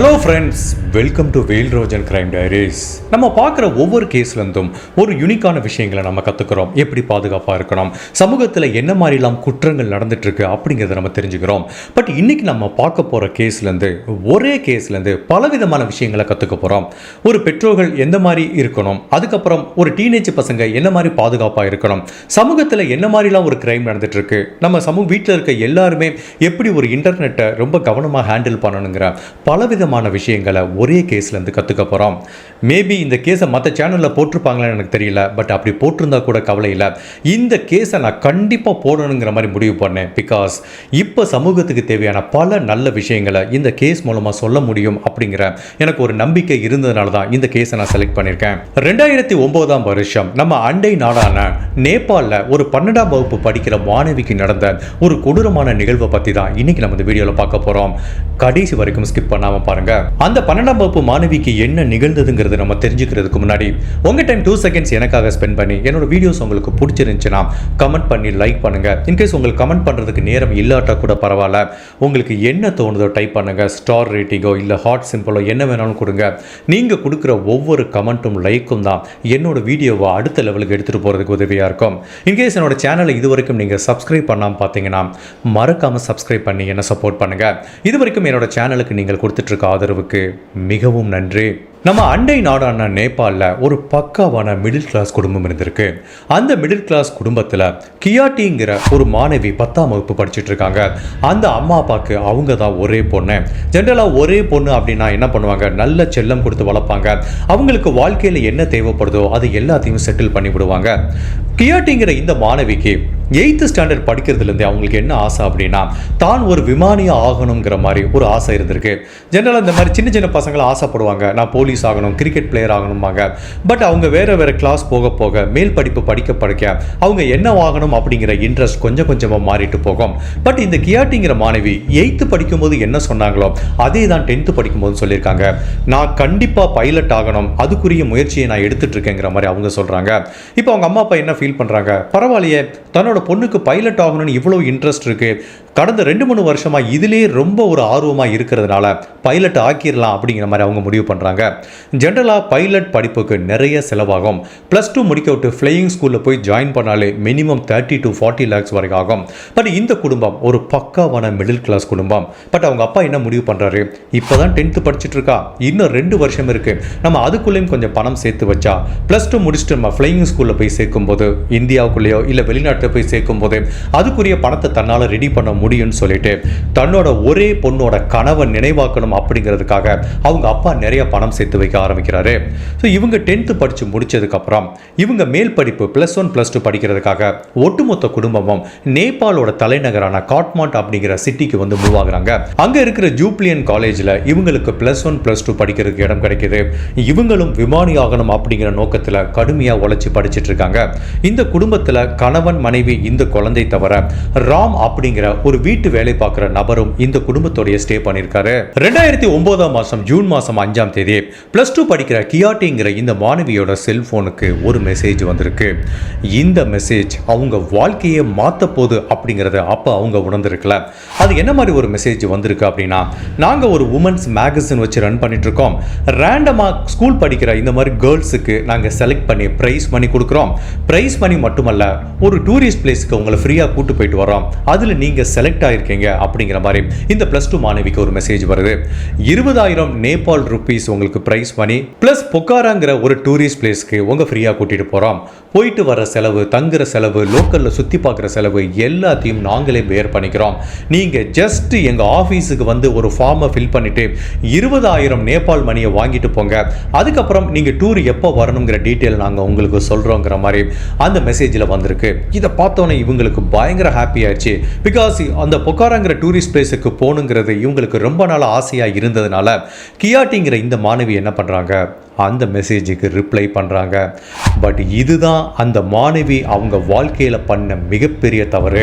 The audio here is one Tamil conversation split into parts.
Hello friends welcome to Vel Rojan crime diaries நம்ம பார்க்குற ஒவ்வொரு கேஸ்லேருந்தும் ஒரு யூனிக்கான விஷயங்களை நம்ம கற்றுக்கிறோம் எப்படி பாதுகாப்பாக இருக்கணும்? சமூகத்தில் என்ன மாதிரிலாம் குற்றங்கள் நடந்துட்டுருக்கு அப்படிங்கிறத நம்ம தெரிஞ்சுக்கிறோம். பட் இன்னைக்கு நம்ம பார்க்க போகிற கேஸ்லேருந்து ஒரே கேஸ்லேருந்து பலவிதமான விஷயங்களை கற்றுக்க போகிறோம் ஒரு பெற்றோர்கள் எந்த மாதிரி இருக்கணும்? அதுக்கப்புறம் ஒரு டீனேஜ் பசங்க என்ன மாதிரி பாதுகாப்பாக இருக்கணும்? சமூகத்தில் என்ன மாதிரிலாம் ஒரு கிரைம் நடந்துட்டுருக்கு? நம்ம சமூக வீட்டில் இருக்க எல்லாருமே எப்படி ஒரு இன்டர்நெட்டை ரொம்ப கவனமாக ஹேண்டில் பண்ணணுங்கிற பலவிதமான விஷயங்களை ஒரே கேஸ்லேருந்து கற்றுக்க போகிறோம் மேபி இந்த கேஸை மற்ற சேனலில் போட்டிருப்பாங்களான்னு எனக்கு தெரியல பட் அப்படி போட்டிருந்தா கூட கவலை இல்லை. இந்த கேஸை நான் கண்டிப்பாக போடணுங்கிற மாதிரி முடிவு பண்ணேன் பிகாஸ் இப்போ சமூகத்துக்கு தேவையான பல நல்ல விஷயங்களை இந்த கேஸ் மூலமாக சொல்ல முடியும் அப்படிங்கிற எனக்கு ஒரு நம்பிக்கை இருந்ததுனால தான் இந்த கேஸை நான் செலக்ட் பண்ணியிருக்கேன் ரெண்டாயிரத்தி ஒம்போதாம் வருஷம் நம்ம அண்டை நாடான நேபாளில் ஒரு பன்னெண்டாம் வகுப்பு படிக்கிற மாணவிக்கு நடந்த ஒரு கொடூரமான நிகழ்வை பற்றி தான் இன்னைக்கு நம்ம இந்த வீடியோவில் பார்க்க போகிறோம் கடைசி வரைக்கும் ஸ்கிப் பண்ணாமல் பாருங்க. அந்த பன்னெண்டாம் வகுப்பு மாணவிக்கு என்ன நிகழ்ந்ததுங்கிறது நம்ம தெரிஞ்சுக்கிறதுக்கு முன்னாடி உங்க டைம் டூ செகண்ட்ஸ் எனக்காக ஸ்பெண்ட் பண்ணி என்னோட வீடியோஸ் உங்களுக்கு பிடிச்சிருந்துச்சுன்னா கமெண்ட் பண்ணி லைக் பண்ணுங்க. இன்கேஸ் உங்களுக்கு கமெண்ட் பண்றதுக்கு நேரம் இல்லாட்டா கூட பரவாயில்ல. உங்களுக்கு என்ன தோணுதோ டைப் பண்ணுங்க. ஸ்டார் ரேட்டிங்கோ இல்லை ஹாட் சிம்பிளோ என்ன வேணாலும் கொடுங்க. நீங்க கொடுக்குற ஒவ்வொரு கமெண்ட்டும் லைக்கும் தான் என்னோட வீடியோவை அடுத்த லெவலுக்கு எடுத்துகிட்டு போகிறதுக்கு உதவியாக இருக்கும். இன்கேஸ் என்னோட சேனலை இது வரைக்கும் நீங்கள் சப்ஸ்கிரைப் பண்ணாமல் பார்த்தீங்கன்னா மறக்காமல் சப்ஸ்கிரைப் பண்ணி என்ன சப்போர்ட் பண்ணுங்கள் இது வரைக்கும் என்னோட சேனலுக்கு நீங்கள் கொடுத்துட்ருக்க ஆதரவுக்கு மிகவும் நன்றி. நம்ம அண்டை நாடான நேபாளில் ஒரு பக்காவான மிடில் கிளாஸ் குடும்பம் இருந்திருக்கு. அந்த மிடில் கிளாஸ் குடும்பத்தில் கியாட்டிங்கிற ஒரு மாணவி பத்தாம் வகுப்பு படிச்சுட்டு இருக்காங்க. அந்த அம்மா அப்பாவுக்கு அவங்க தான் ஒரே பொண்ணு. ஜென்ரலாக ஒரே பொண்ணு அப்படின்னா என்ன பண்ணுவாங்க? நல்ல செல்லம் கொடுத்து வளர்ப்பாங்க. அவங்களுக்கு வாழ்க்கையில் என்ன தேவைப்படுதோ அது எல்லாத்தையும் செட்டில் பண்ணி விடுவாங்க. கியாட்டிங்கிற இந்த மாணவிக்கு எயித்து ஸ்டாண்டர்ட் படிக்கிறதுலேருந்தே அவங்களுக்கு என்ன ஆசை அப்படின்னா தான் ஒரு விமானியாக ஆகணுங்கிற மாதிரி ஒரு ஆசை இருந்திருக்கு. ஜென்ரலாக இந்த மாதிரி சின்ன சின்ன பசங்களை ஆசைப்படுவாங்க. நான் போலீஸ் ஆகணும் கிரிக்கெட் பிளேயர் ஆகணும்பாங்க. பட் அவங்க வேறு வேறு கிளாஸ் போக போக மேல் படிப்பு படிக்க படிக்க அவங்க என்ன ஆகணும் அப்படிங்கிற இன்ட்ரெஸ்ட் கொஞ்சம் கொஞ்சமாக மாறிட்டு போகும். பட் இந்த கியாட்டிங்கிற மாணவி எயித்து படிக்கும்போது என்ன சொன்னாங்களோ அதே தான் டென்த்து படிக்கும்போது சொல்லியிருக்காங்க. நான் கண்டிப்பாக பைலட் ஆகணும் அதுக்குரிய முயற்சியை நான் எடுத்துட்டு இருக்கேங்கிற மாதிரி அவங்க சொல்கிறாங்க இப்போ அவங்க அம்மா அப்பா என்ன ஃபீல் பண்ணுறாங்க பரவாயில்லையே தன்னோட பொண்ணுக்கு பைலட் ஆகணும்னு இவ்வளோ இன்ட்ரெஸ்ட் இருக்கு. கடந்த ரெண்டு மூணு வருஷமாக இதிலே ரொம்ப ஒரு ஆர்வமாக இருக்கிறதுனால பைலட் ஆக்கிடலாம் அப்படிங்கிற மாதிரி அவங்க முடிவு பண்ணுறாங்க ஜென்ரலாக பைலட் படிப்புக்கு நிறைய செலவாகும். ப்ளஸ் டூ முடிக்க விட்டு ஃப்ளையிங் ஸ்கூலில் போய் ஜாயின் பண்ணாலே minimum thirty to forty lakhs வரைக்கும் ஆகும். பட் இந்த குடும்பம் ஒரு பக்காவான மிடில் கிளாஸ் குடும்பம். பட் அவங்க அப்பா என்ன முடிவு பண்ணுறாரு இப்போ தான் டென்த்து படிச்சுட்டு இருக்கா. இன்னும் ரெண்டு வருஷம் இருக்குது நம்ம அதுக்குள்ளேயும் கொஞ்சம் பணம் சேர்த்து வச்சா ப்ளஸ் டூ முடிச்சுட்டு நம்ம ஃப்ளையிங் ஸ்கூலில் போய் சேர்க்கும்போது இந்தியாவுக்குள்ளேயோ இல்லை வெளிநாட்டில் போய் சேர்க்கும்போது அதுக்குரிய பணத்தை தன்னால் ரெடி பண்ண முடியும்னு சொல்லிட்டு தன்னோட ஒரே பொண்ணோட கனவை நினைவாக்கணும் அப்படிங்கிறதுக்காக அவங்க அப்பா நிறைய பணம் சேர்த்து வைக்க ஆரம்பிக்கிறாரு. ஸோ இவங்க டென்த்து படித்து முடிச்சதுக்கப்புறம் இவங்க மேல் படிப்பு ப்ளஸ் ஒன் ப்ளஸ் டூ படிக்கிறதுக்காக ஒட்டுமொத்த குடும்பமும் நேபாளோட தலைநகரான காட்மாண்ட் அப்படிங்கிற சிட்டிக்கு வந்து மூவ் ஆகுறாங்க. அங்கே இருக்கிற ஜூப்ளியன் காலேஜில் இவங்களுக்கு ப்ளஸ் ஒன் ப்ளஸ் டூ படிக்கிறதுக்கு இடம் கிடைக்குது. இவங்களும் விமானி ஆகணும் அப்படிங்கிற நோக்கத்தில் கடுமையாக உழைச்சி படிச்சிட்டு இருக்காங்க. இந்த குடும்பத்தில் கணவன் மனைவி இந்த குழந்தை தவிர ராம் அப்படிங்கிற ஒரு வீட்டு வேலை பார்க்குற நபரும் இந்த குடும்பத்தோடைய ஸ்டே பண்ணியிருக்காரு. ரெண்டாயிரத்தி ஒன்பதாம் மாதம் ஜூன் மாதம் அஞ்சாம் தேதி ப்ளஸ் டூ படிக்கிற கியாட்டிங்கிற இந்த மாணவியோட செல்போனுக்கு ஒரு மெசேஜ் வந்திருக்கு. இந்த மெசேஜ் அவங்க வாழ்க்கையை மாற்ற போது அப்படிங்கிறத அப்போ அவங்க உணர்ந்திருக்கல. அது என்ன மாதிரி ஒரு மெசேஜ் வந்திருக்கு அப்படின்னா நாங்கள் ஒரு உமன்ஸ் மேகசின் வச்சு ரன் பண்ணிட்டு இருக்கோம் ரேண்டமாக ஸ்கூல் படிக்கிற இந்த மாதிரி கேர்ள்ஸுக்கு நாங்கள் செலக்ட் பண்ணி ப்ரைஸ் மணி கொடுக்குறோம். ப்ரைஸ் மணி மட்டுமல்ல ஒரு டூரிஸ்ட் பிளேஸ்க்கு உங்களை ஃப்ரீயாக கூட்டு போயிட்டு வரோம் அதில் நீங்கள் செலக்ட் ஆகிருக்கீங்க அப்படிங்கிற மாதிரி இந்த ப்ளஸ் டூ மாணவிக்கு ஒரு மெசேஜ் வருது. இருபதாயிரம் நேபாள் ருபீஸ் உங்களுக்கு ப்ரைஸ் மணி ப்ளஸ் பொக்காராங்கிற ஒரு டூரிஸ்ட் பிளேஸ்க்கு உங்கள் ஃப்ரீயாக கூட்டிகிட்டு போகிறோம் போயிட்டு வர செலவு தங்குற செலவு லோக்கலில் சுற்றி பார்க்குற செலவு எல்லாத்தையும் நாங்களே பேர் பண்ணிக்கிறோம். நீங்கள் ஜஸ்ட் எங்கள் ஆஃபீஸுக்கு வந்து ஒரு ஃபார்மை ஃபில் பண்ணிவிட்டு இருபதாயிரம் நேபாள் மணியை வாங்கிட்டு போங்க. அதுக்கப்புறம் நீங்கள் டூர் எப்போ வரணுங்கிற டீட்டெயில் நாங்கள் உங்களுக்கு சொல்கிறோங்கிற மாதிரி அந்த மெசேஜில் வந்திருக்கு. இதை பார்த்தோன்னே இவங்களுக்கு பயங்கர ஹாப்பி பிகாஸ் அந்த பொக்காராங்கிற டூரிஸ்ட் பிளேஸுக்கு போகணுங்கிறது இவங்களுக்கு ரொம்ப நாள் ஆசையாக இருந்ததுனால கியாட்டிங்கிற இந்த மாணவி என்ன பண்ணுறாங்க அந்த மெசேஜுக்கு ரிப்ளை பண்ணுறாங்க பட் இதுதான் அந்த மாணவி அவங்க வாழ்க்கையில் பண்ண மிகப்பெரிய தவறு.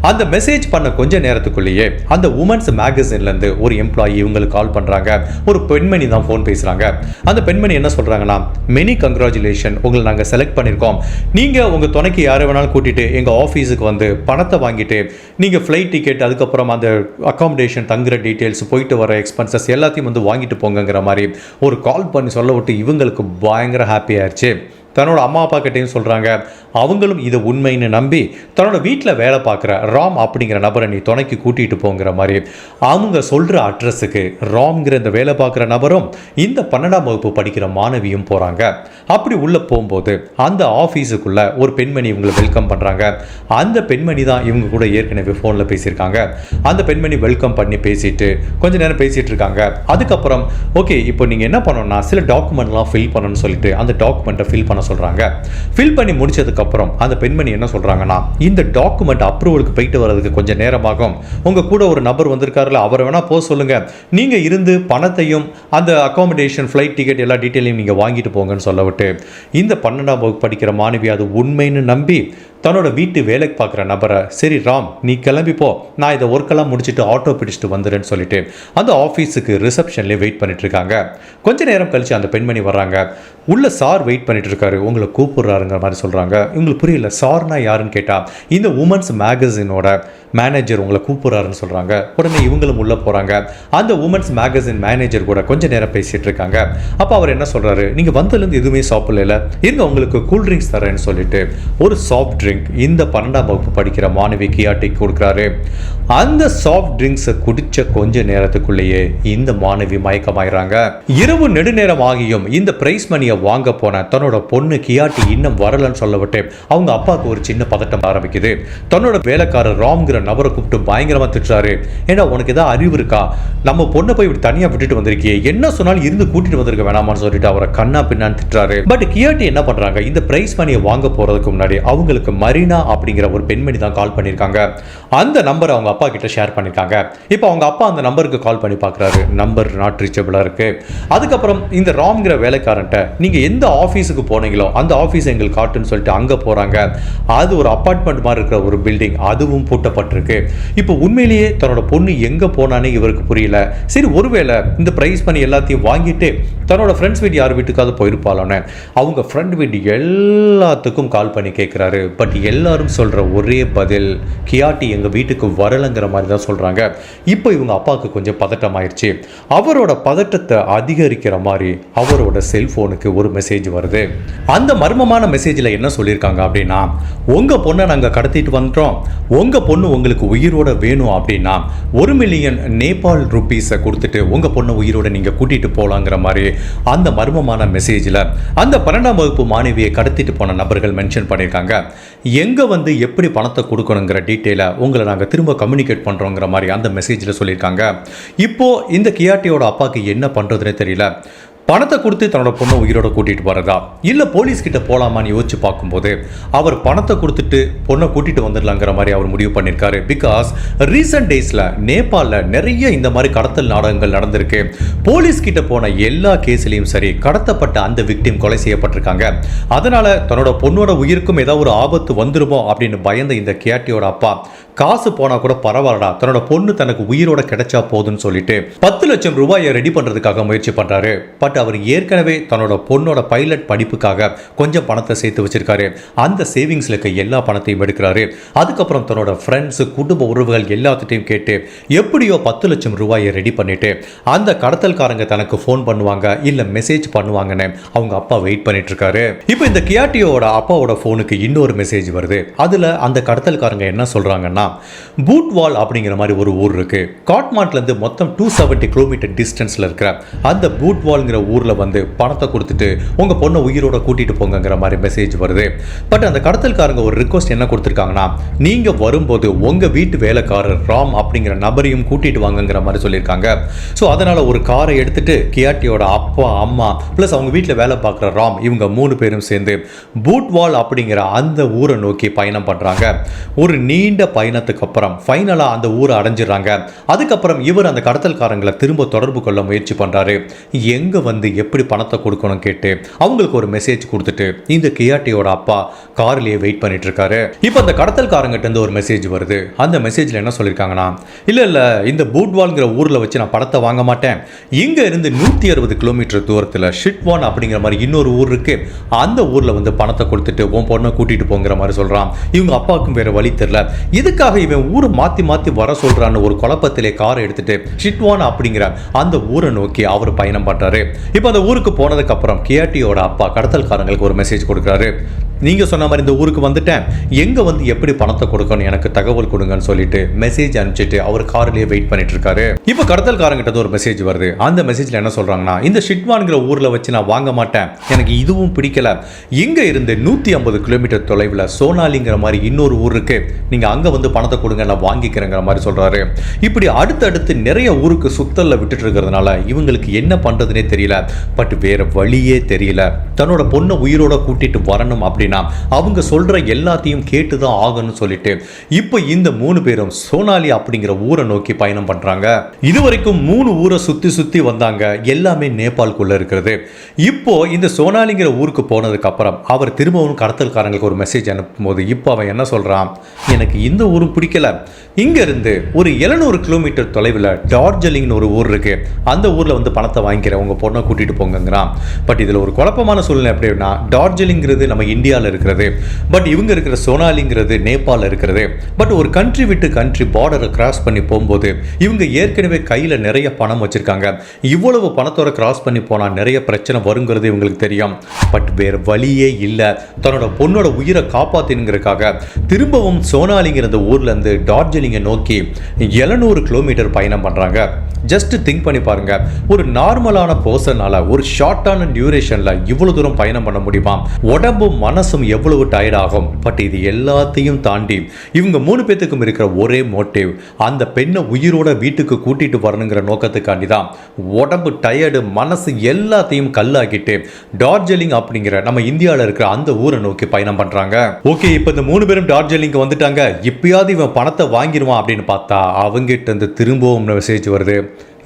அந்த மெசேஜ் பண்ண கொஞ்ச நேரத்துக்குள்ளேயே அந்த உமன்ஸ் மேகசின்லேருந்து ஒரு எம்ப்ளாயி இவங்களுக்கு கால் பண்ணுறாங்க ஒரு பெண்மணி தான் ஃபோன் பேசுகிறாங்க அந்த பெண்மணி என்ன சொல்கிறாங்கன்னா மெனி கங்க்ராச்சுலேஷன் உங்களை நாங்கள் செலக்ட் பண்ணியிருக்கோம் நீங்கள் உங்கள் துணைக்கு யாரை வேணாலும் கூட்டிகிட்டு எங்கள் ஆஃபீஸுக்கு வந்து பணத்தை வாங்கிட்டு நீங்கள் ஃப்ளைட் டிக்கெட் அதுக்கப்புறம் அந்த அக்காமடேஷன் தங்குற டீட்டெயில்ஸ் போயிட்டு வர எக்ஸ்பென்சஸ் எல்லாத்தையும் வந்து வாங்கிட்டு போங்கங்கிற மாதிரி ஒரு கால் பண்ணி சொல்ல விட்டு இவங்களுக்கு பயங்கர ஹாப்பியாகிடுச்சு தன்னோட அம்மா அப்பா கிட்டேயும் சொல்கிறாங்க அவங்களும் இதை உண்மைன்னு நம்பி தன்னோட வீட்டில் வேலை பார்க்குற ராம் அப்படிங்கிற நபரை நீ துணைக்கு கூட்டிகிட்டு போங்கிற மாதிரி. அவங்க சொல்கிற அட்ரஸுக்கு ராம்ங்கிற இந்த வேலை பார்க்குற நபரும் இந்த பன்னெண்டாம் வகுப்பு படிக்கிற மாணவியும் போகிறாங்க அப்படி உள்ளே போகும்போது அந்த ஆஃபீஸுக்குள்ளே ஒரு பெண்மணி இவங்களை வெல்கம் பண்ணுறாங்க அந்த பெண்மணி தான் இவங்க கூட ஏற்கனவே ஃபோனில் பேசியிருக்காங்க. அந்த பெண்மணி வெல்கம் பண்ணி பேசிட்டு கொஞ்ச நேரம் பேசிகிட்டு இருக்காங்க. அதுக்கப்புறம் ஓகே இப்போ நீங்கள் என்ன பண்ணணும்னா சில டாக்குமெண்ட்லாம் ஃபில் பண்ணணும்னு சொல்லிட்டு அந்த டாக்குமெண்ட்டை ஃபில் பண்ண சொல்கிறாங்க ஃபில் பண்ணி முடிச்சதுக்கப்புறம் அந்த பெண்மணி என்ன சொல்கிறாங்கன்னா இந்த டாக்குமெண்ட் அப்ரூவலுக்கு போயிட்டு வர்றதுக்கு கொஞ்சம் நேரமாகும். உங்கள் கூட ஒரு நபர் வந்திருக்காருல அவரை வேணால் போக சொல்லுங்கள் நீங்கள் இருந்து பணத்தையும் அந்த அக்காமடேஷன் ஃப்ளைட் டிக்கெட் எல்லா டீட்டெயிலையும் நீங்கள் வாங்கிட்டு போங்கன்னு சொல்ல விட்டு இந்த பன்னெண்டாம் வகுப்பு படிக்கிற மாணவி அது உண்மைன்னு நம்பி தன்னோட வீட்டு வேலைக்கு பார்க்குற நபரை சரி ராம் நீ கிளம்பிப்போ நான் இதை ஒர்க்கெல்லாம் முடிச்சுட்டு ஆட்டோ பிடிச்சிட்டு வந்துடுறேன்னு சொல்லிட்டு அந்த ஆஃபீஸுக்கு ரிசப்ஷன்லேயே வெயிட் பண்ணிட்டு இருக்காங்க கொஞ்ச நேரம் கழிச்சு அந்த பெண்மணி வர்றாங்க. உள்ள சார் வெயிட் பண்ணிட்டு இருக்காரு உங்களை கூப்பிடுறாருங்கிற மாதிரி சொல்கிறாங்க இவங்களுக்கு புரியல சார்னா யாருன்னு கேட்டால் இந்த உமன்ஸ் மேகசினோட மேனேஜர் உங்களை கூப்பிடுறாருன்னு சொல்கிறாங்க உடனே இவங்களும் உள்ளே போகிறாங்க அந்த உமன்ஸ் மேகசின் மேனேஜர் கூட கொஞ்ச நேரம் பேசிகிட்டு இருக்காங்க அப்போ அவர் என்ன சொல்கிறாரு நீங்கள் வந்ததுலேருந்து எதுவுமே சாப்பிடல இருங்க உங்களுக்கு கூல் ட்ரிங்க்ஸ் தரேன்னு சொல்லிட்டு ஒரு சாஃப்ட் ட்ரிங்க் இந்த பன்னெண்டாம் வகுப்பு படிக்கிற மாணவி கியாட்டி கொடுக்குறாரு. அந்த சாஃப்ட் ட்ரிங்க்ஸை குடிச்ச கொஞ்ச நேரத்துக்குள்ளேயே இந்த மாணவி மயக்கமாயிறாங்க. இரவு நெடுநேரம் ஆகியும் இந்த பிரைஸ் மணியை வாங்க போன தன்னோட பொண்ணு கியாட்டி இன்னும் வரலன்னு சொல்லவிட்டு அவங்க அப்பாவுக்கு ஒரு சின்ன பதட்டம் ஆரம்பிக்குது. தன்னோட வேலைக்காரர் ராம்ங்கிற நபரை கூப்பிட்டு பயங்கரமா திட்டுறாரு. ஏன்னா உனக்கு ஏதாவது அறிவு இருக்கா? நம்ம பொண்ணை போய் இப்படி தனியா விட்டுட்டு வந்திருக்கியே. என்ன சொன்னாலும் இருந்து கூட்டிட்டு வந்திருக்க வேணாமான்னு சொல்லிட்டு அவரை கண்ணா பின்னான்னு திட்டுறாரு. பட் கியாட்டி என்ன பண்றாங்க? இந்த பிரைஸ் மணியை வாங்க போறதுக்கு முன்னாடி அவங்களுக்கு மரீனா அப்படிங்கிற ஒரு பெண்மணி தான் கால் பண்ணியிருக்காங்க அந்த நம்பர் அவங்க அப்பா கிட்ட ஷேர் பண்ணியிருக்காங்க இப்போ அவங்க அப்பா அந்த நம்பருக்கு கால் பண்ணி பார்க்குறாரு. நம்பர் நாட் ரீச்சபிளாக இருக்கு. அதுக்கப்புறம் இந்த ராம்ங்கிற வேலைக்காரன்ட்ட நீங்கள் எந்த ஆஃபீஸுக்கு போனீங்களோ அந்த ஆஃபீஸ் எங்களுக்கு காட்டுன்னு சொல்லிட்டு அங்கே போகிறாங்க அது ஒரு அப்பார்ட்மெண்ட் மாதிரி இருக்கிற ஒரு பில்டிங் அதுவும் பூட்டப்பட்டிருக்கு. இப்போ உண்மையிலேயே தன்னோட பொண்ணு எங்கே போனானே இவருக்கு புரியல. சரி ஒருவேளை இந்த ப்ரைஸ் பண்ணி எல்லாத்தையும் வாங்கிட்டு தன்னோட ஃப்ரெண்ட்ஸ் வீடு யார் வீட்டுக்காவது போயிருப்பாளோன்னு அவங்க ஃப்ரெண்ட் வீடு எல்லாத்துக்கும் கால் பண்ணி கேட்குறாரு பட் எல்லாரும் சொல்கிற ஒரே பதில் கியாட்டி எங்கள் வீட்டுக்கு வரலைங்கிற மாதிரி தான் சொல்கிறாங்க இப்போ இவங்க அப்பாவுக்கு கொஞ்சம் பதட்டம் ஆயிடுச்சு அவரோட பதட்டத்தை அதிகரிக்கிற மாதிரி அவரோட செல்ஃபோனுக்கு ஒரு மெசேஜ் வருது. அந்த மர்மமான மெசேஜில் என்ன சொல்லியிருக்காங்க அப்படின்னா உங்கள் பொண்ணை நாங்கள் கடத்திட்டு வந்துட்டோம். உங்கள் பொண்ணு உங்களுக்கு உயிரோட வேணும் அப்படின்னா ஒரு மில்லியன் நேபாள் ருப்பீஸை கொடுத்துட்டு உங்கள் பொண்ணை உயிரோட நீங்கள் கூட்டிகிட்டு போகலாங்கிற மாதிரி அந்த மர்மமான மெசேஜில் அந்த பன்னெண்டாம் வகுப்பு மாணவியை கடத்திட்டு போன நபர்கள் மென்ஷன் பண்ணியிருக்காங்க. எங்கே வந்து எப்படி பணத்தை கொடுக்கணுங்கிற டீட்டெயிலை உங்களை நாங்கள் திரும்ப கம்யூனிகேட் பண்ணுறோங்கிற மாதிரி அந்த மெசேஜில் சொல்லியிருக்காங்க. இப்போது இந்த கியாட்டியோட அப்பாவுக்கு என்ன பண்ணுறதுனே தெரியல. பணத்தை கொடுத்து தன்னோட பொண்ணை உயிரோட கூட்டிட்டு போறதா இல்ல போலீஸ் கிட்ட போலாமான்னு யோசிச்சு பார்க்கும்போது அவர் பணத்தை கொடுத்துட்டு பொண்ணை கூட்டிட்டு வந்துடலாங்கிற மாதிரி அவர் முடிவு பண்ணியிருக்காரு பிகாஸ் ரீசன்ட் டேஸ்ல நேபாளில் நிறைய இந்த மாதிரி கடத்தல் நாடகங்கள் நடந்திருக்கு. போலீஸ் கிட்ட போன எல்லா கேஸ்லயும் சரி கடத்தப்பட்ட அந்த விக்டிம் கொலை செய்யப்பட்டிருக்காங்க. அதனால தன்னோட பொண்ணோட உயிருக்கும் ஏதாவது ஒரு ஆபத்து வந்துருமோ அப்படின்னு பயந்த இந்த கேட்டியோட அப்பா காசு போனா கூட பரவாயில்லடா. தன்னோட பொண்ணு தனக்கு உயிரோட கிடைச்சா போதும்னு சொல்லிட்டு பத்து லட்சம் ரூபாயை ரெடி பண்றதுக்காக முயற்சி பண்றாரு. பட் அவர் ஏற்கனவே தன்னோட பொண்ணோட பைலட் படிப்புக்காக கொஞ்சம் பணத்தை சேர்த்து வச்சிருக்காரு. அந்த சேவிங்ஸ்ல இருக்க எல்லா பணத்தையும் எடுக்கிறாரு. அதுக்கப்புறம் தன்னோட ஃப்ரெண்ட்ஸ் குடும்ப உறவுகள் எல்லாத்திட்டையும் கேட்டு எப்படியோ பத்து லட்சம் ரூபாயை ரெடி பண்ணிட்டு அந்த கடத்தல்காரங்க தனக்கு ஃபோன் பண்ணுவாங்க இல்ல மெசேஜ் பண்ணுவாங்கன்னு அவங்க அப்பா வெயிட் பண்ணிட்டு இருக்காரு இப்போ இந்த கியாட்டியோட அப்பாவோட ஃபோனுக்கு இன்னொரு மெசேஜ் வருது. அதுல அந்த கடத்தல்காரங்க என்ன சொல்றாங்கன்னா பூட்வால் அப்படிங்கிற மாதிரி ஒரு ஊர் இருக்கு. காட்மாண்ட்ல இருந்து மொத்தம் டூ செவன்ட்டி கிலோமீட்டர் டிஸ்டன்ஸில் இருக்கிற அந்த பூட்வால்ங்கிற ஊர்ல வந்து பணத்தை கொடுத்துட்டு உங்க பொண்ணை உயிரோட கூட்டிட்டு போங்கிற மாதிரி மெசேஜ் வருது. பட் அந்த கடத்தல்காரங்க ஒரு ரிக்வஸ்ட் என்ன கொடுத்துருக்காங்கன்னா நீங்க வரும்போது உங்க வீட்டு வேலைக்காரர் ராம் அப்படிங்கிற நபரையும் கூட்டிட்டு வாங்கங்கிற மாதிரி சொல்லியிருக்காங்க. ஸோ அதனால ஒரு காரை எடுத்துட்டு கியாட்டியோட அப்பா அம்மா ப்ளஸ் அவங்க வீட்டில் வேலை பார்க்குற ராம் இவங்க மூணு பேரும் சேர்ந்து பூட்வால் அப்படிங்கிற அந்த ஊரை நோக்கி பயணம் பண்றாங்க. ஒரு நீண்ட பயணம் பயணத்துக்கு அப்புறம் ஃபைனலாக அந்த ஊரை அடைஞ்சிடுறாங்க. அதுக்கப்புறம் இவர் அந்த கடத்தல்காரங்களை திரும்ப தொடர்பு கொள்ள முயற்சி பண்ணுறாரு எங்கே வந்து எப்படி பணத்தை கொடுக்கணும் கேட்டு அவங்களுக்கு ஒரு மெசேஜ் கொடுத்துட்டு இந்த கியாட்டியோட அப்பா கார்லேயே வெயிட் பண்ணிட்டு இருக்காரு இப்போ அந்த கடத்தல்காரங்கிட்ட இருந்து ஒரு மெசேஜ் வருது. அந்த மெசேஜில் என்ன சொல்லியிருக்காங்கன்னா இல்லை இல்லை இந்த பூட்வால்ங்கிற ஊரில் வச்சு நான் பணத்தை வாங்க மாட்டேன். இங்கே இருந்து நூற்றி அறுபது கிலோமீட்டர் தூரத்தில் ஷிட்வான் அப்படிங்கிற மாதிரி இன்னொரு ஊர் இருக்கு. அந்த ஊரில் வந்து பணத்தை கொடுத்துட்டு உன் பொண்ணை கூட்டிட்டு போங்கிற மாதிரி சொல்கிறான் இவங்க அப்பாவுக்கும் வேற வழி தெரில இதுக்காக இவன் ஊரை மாற்றி மாற்றி வர சொல்கிறான்னு ஒரு குழப்பத்திலே காரை எடுத்துட்டு ஷிட்வான் அப்படிங்கிற அந்த ஊரை நோக்கி அவர் பயணம் பண்ணுறாரு இப்போ அந்த ஊருக்கு போனதுக்கு அப்புறம் அப்பா கடத்தல்காரங்களுக்கு ஒரு மெசேஜ் கொடுக்குறாரு. நீங்க சொன்ன மாதிரி இந்த ஊருக்கு வந்துட்டேன். எங்க வந்து எப்படி பணத்தை கொடுக்கணும் எனக்கு தகவல் கொடுங்கன்னு சொல்லிட்டு மெசேஜ் அனுப்பிச்சிட்டு அவர் கார்லயே வெயிட் பண்ணிட்டு இருக்காரு. இப்போ கடத்தல்காரங்கிட்ட ஒரு மெசேஜ் வருது. அந்த மெசேஜ்ல என்ன சொல்றாங்கன்னா இந்த ஷிட்வான்கிற ஊர்ல வச்சு நான் வாங்க மாட்டேன். எனக்கு இதுவும் பிடிக்கல. இங்க இருந்து நூத்தி ஐம்பது கிலோமீட்டர் தொலைவில் சோனாலிங்கிற மாதிரி இன்னொரு ஊர் இருக்கு. நீங்க அங்க வந்து பணத்தை கொடுங்க நான் வாங்கிக்கிறேங்கிற மாதிரி சொல்றாரு. இப்படி அடுத்தடுத்து நிறைய ஊருக்கு சுத்தல்ல விட்டுட்டு இருக்கிறதுனால இவங்களுக்கு என்ன பண்ணுறதுனே தெரியல. பட் வேற வழியே தெரியல. தன்னோட பொண்ணை உயிரோட கூட்டிட்டு வரணும் அப்படின்னு அவங்க சொல்கிற எல்லாத்தையும் கேட்டு தான் ஆகணும்னு சொல்லிட்டு இப்போ இந்த மூணு பேரும் சோனாலி அப்படிங்கிற ஊரை நோக்கி பயணம் பண்றாங்க. இதுவரைக்கும் மூணு ஊரை சுற்றி சுற்றி வந்தாங்க. எல்லாமே நேபாளுக்குள்ளே இருக்கிறது. இப்போ இந்த சோனாலிங்கிற ஊருக்கு போனதுக்கப்புறம் அவர் திரும்பவும் கடத்தல்காரங்களுக்கு ஒரு மெசேஜ் அனுப்பும்போது இப்போ அவன் என்ன சொல்கிறான் எனக்கு இந்த ஊரும் பிடிக்கல. இங்கேருந்து ஒரு 700 கிலோமீட்டர் தொலைவில் டார்ஜிலிங்னு ஒரு ஊர் இருக்குது அந்த ஊரில் வந்து பணத்தை வாங்கிக்கிறேன். உங்கள் பொண்ணை கூட்டிகிட்டு போங்கங்கிறான். பட் இதில் ஒரு குழப்பமான சூழ்நிலை எப்படின்னா டார்ஜிலிங்கிறது நம்ம இந்தியா இந்தியாவில் இருக்கிறது. பட் இவங்க இருக்கிற சோனாலிங்கிறது நேபாளில் இருக்கிறது. பட் ஒரு கண்ட்ரி விட்டு கண்ட்ரி பார்டரை கிராஸ் பண்ணி போகும்போது இவங்க ஏற்கனவே கையில் நிறைய பணம் வச்சுருக்காங்க. இவ்வளவு பணத்தோட கிராஸ் பண்ணி போனால் நிறைய பிரச்சனை வருங்கிறது இவங்களுக்கு தெரியும். பட் வேற வழியே இல்லை. தன்னோட பொண்ணோட உயிரை காப்பாத்தினுங்கிறதுக்காக திரும்பவும் சோனாலிங்கிற அந்த ஊர்ல டார்ஜிலிங்கை நோக்கி 700 கிலோமீட்டர் பயணம் பண்ணுறாங்க ஜஸ்ட் திங்க் பண்ணி பாருங்க. ஒரு நார்மலான பர்சனால ஒரு ஷார்ட்டான டியூரேஷனில் இவ்வளோ தூரம் பயணம் பண்ண முடியுமா? உடம்பும் மனசு மனசும் எவ்வளவு டயர்ட் ஆகும்? பட் இது எல்லாத்தையும் தாண்டி இவங்க மூணு பேத்துக்கும் இருக்கிற ஒரே மோட்டிவ் அந்த பெண்ணை உயிரோட வீட்டுக்கு கூட்டிட்டு வரணுங்கிற நோக்கத்துக்காண்டி தான் உடம்பு டயர்டு மனசு எல்லாத்தையும் கல்லாக்கிட்டு டார்ஜிலிங் அப்படிங்கிற நம்ம இந்தியாவில் இருக்கிற அந்த ஊரை நோக்கி பயணம் பண்றாங்க. ஓகே இப்போ இந்த மூணு பேரும் டார்ஜிலிங்க்கு வந்துட்டாங்க. இப்பயாவது இவன் பணத்தை வாங்கிடுவான் அப்படின்னு பார்த்தா அவங்ககிட்ட இருந்து திரும்பவும் மெசேஜ் வருது.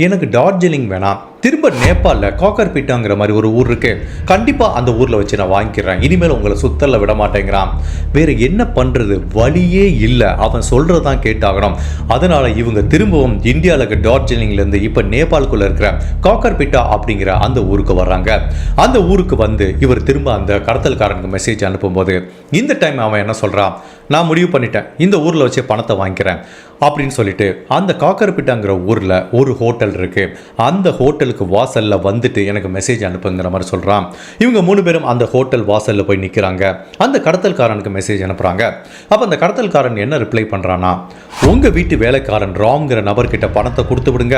எனக்கு டார்ஜிலிங் வேணாம். திரும்ப நேபாளில் காக்கர்பீட்டாங்கிற மாதிரி ஒரு ஊர் இருக்கு. கண்டிப்பாக அந்த ஊரில் வச்சு நான் வாங்கிக்கிறேன். இனிமேல் உங்களை சுத்தல விட மாட்டேங்கிறான். வேற என்ன பண்ணுறது வழியே இல்லை. அவன் சொல்கிறது தான் கேட்டாகணும். அதனால் இவங்க திரும்பவும் இந்தியாவில் இருக்க டார்ஜிலிங்லேருந்து இப்போ நேபாளுக்குள்ளே இருக்கிற காக்கர்பீட்டா அப்படிங்கிற அந்த ஊருக்கு வர்றாங்க. அந்த ஊருக்கு வந்து இவர் திரும்ப அந்த கடத்தல்காரனுக்கு மெசேஜ் அனுப்பும்போது இந்த டைம் அவன் என்ன சொல்கிறான் நான் முடிவு பண்ணிட்டேன். இந்த ஊரில் வச்சு பணத்தை வாங்கிக்கிறேன். அப்படின்னு சொல்லிட்டு அந்த காக்கர்பிட்டாங்கிற ஊரில் ஒரு ஹோட்டல் இருக்குது அந்த ஹோட்டல் ஹோட்டலுக்கு வாசலில் வந்துட்டு எனக்கு மெசேஜ் அனுப்புங்கிற மாதிரி சொல்கிறான் இவங்க மூணு பேரும் அந்த ஹோட்டல் வாசலில் போய் நிற்கிறாங்க அந்த கடத்தல்காரனுக்கு மெசேஜ் அனுப்புகிறாங்க அப்போ அந்த கடத்தல்காரன் என்ன ரிப்ளை பண்ணுறான்னா உங்கள் வீட்டு வேலைக்காரன் ராம்ங்கிற நபர்கிட்ட பணத்தை கொடுத்து விடுங்க.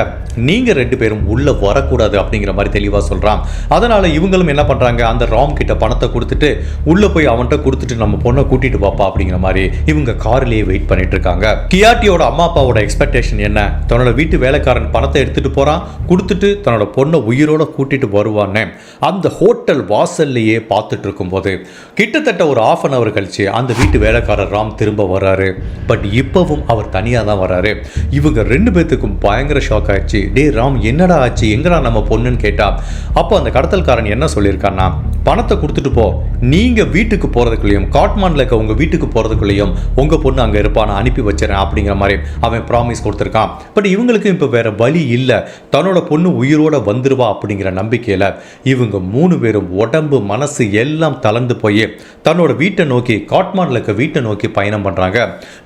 நீங்கள் ரெண்டு பேரும் உள்ளே வரக்கூடாது அப்படிங்கிற மாதிரி தெளிவாக சொல்கிறான் அதனால் இவங்களும் என்ன பண்ணுறாங்க அந்த ராம் கிட்ட பணத்தை கொடுத்துட்டு உள்ளே போய் அவன்கிட்ட கொடுத்துட்டு நம்ம பொண்ணை கூட்டிகிட்டு பாப்பா அப்படிங்கிற மாதிரி இவங்க கார்லேயே வெயிட் பண்ணிட்டு இருக்காங்க. கியாட்டியோட அம்மா அப்பாவோட எக்ஸ்பெக்டேஷன் என்ன? தன்னோட வீட்டு வேலைக்காரன் பணத்தை எடுத்துகிட்டு போகிறான் கொடுத்துட்டு தன்னோட பொண்ணை உயிரோட கூட்டிட்டு வருவான்னு அந்த ஹோட்டல் வாசல்லையே பார்த்துட்டு இருக்கும்போது கிட்டத்தட்ட ஒரு ஆஃப் அன் அவர் கழிச்சு அந்த வீட்டு வேலைக்காரர் ராம் திரும்ப வராரு பட் இப்பவும் அவர் தனியாக தான் வராரு இவங்க ரெண்டு பேத்துக்கும் பயங்கர ஷாக் ஆயிடுச்சு. டே ராம் என்னடா ஆச்சு? எங்கடா நம்ம பொண்ணுன்னு கேட்டா? அப்போ அந்த கடத்தல்காரன் என்ன சொல்லியிருக்கான்னா பணத்தை கொடுத்துட்டு போ. நீங்க வீட்டுக்கு போகிறதுக்குள்ளேயும் காட்மாண்டில் இருக்க உங்க வீட்டுக்கு போகிறதுக்குள்ளேயும் உங்க பொண்ணு அங்க இருப்பா நான் அனுப்பி வச்சிடறேன் அப்படிங்கிற மாதிரி அவன் ப்ராமிஸ் கொடுத்துருக்கான். பட் இவங்களுக்கும் இப்போ வேற வழி இல்லை. தன்னோட பொண்ணு உயிரோட வந்துருவா அப்படிங்கிற நம்பிக்கையில இவங்க மூணு பேரும் உடம்பு மனசு எல்லாம் தளர்ந்து போய் தன்னோட வீட்டை நோக்கி காட்மாண்டில் இருக்க வீட்டை நோக்கி பயணம் பண்றாங்க.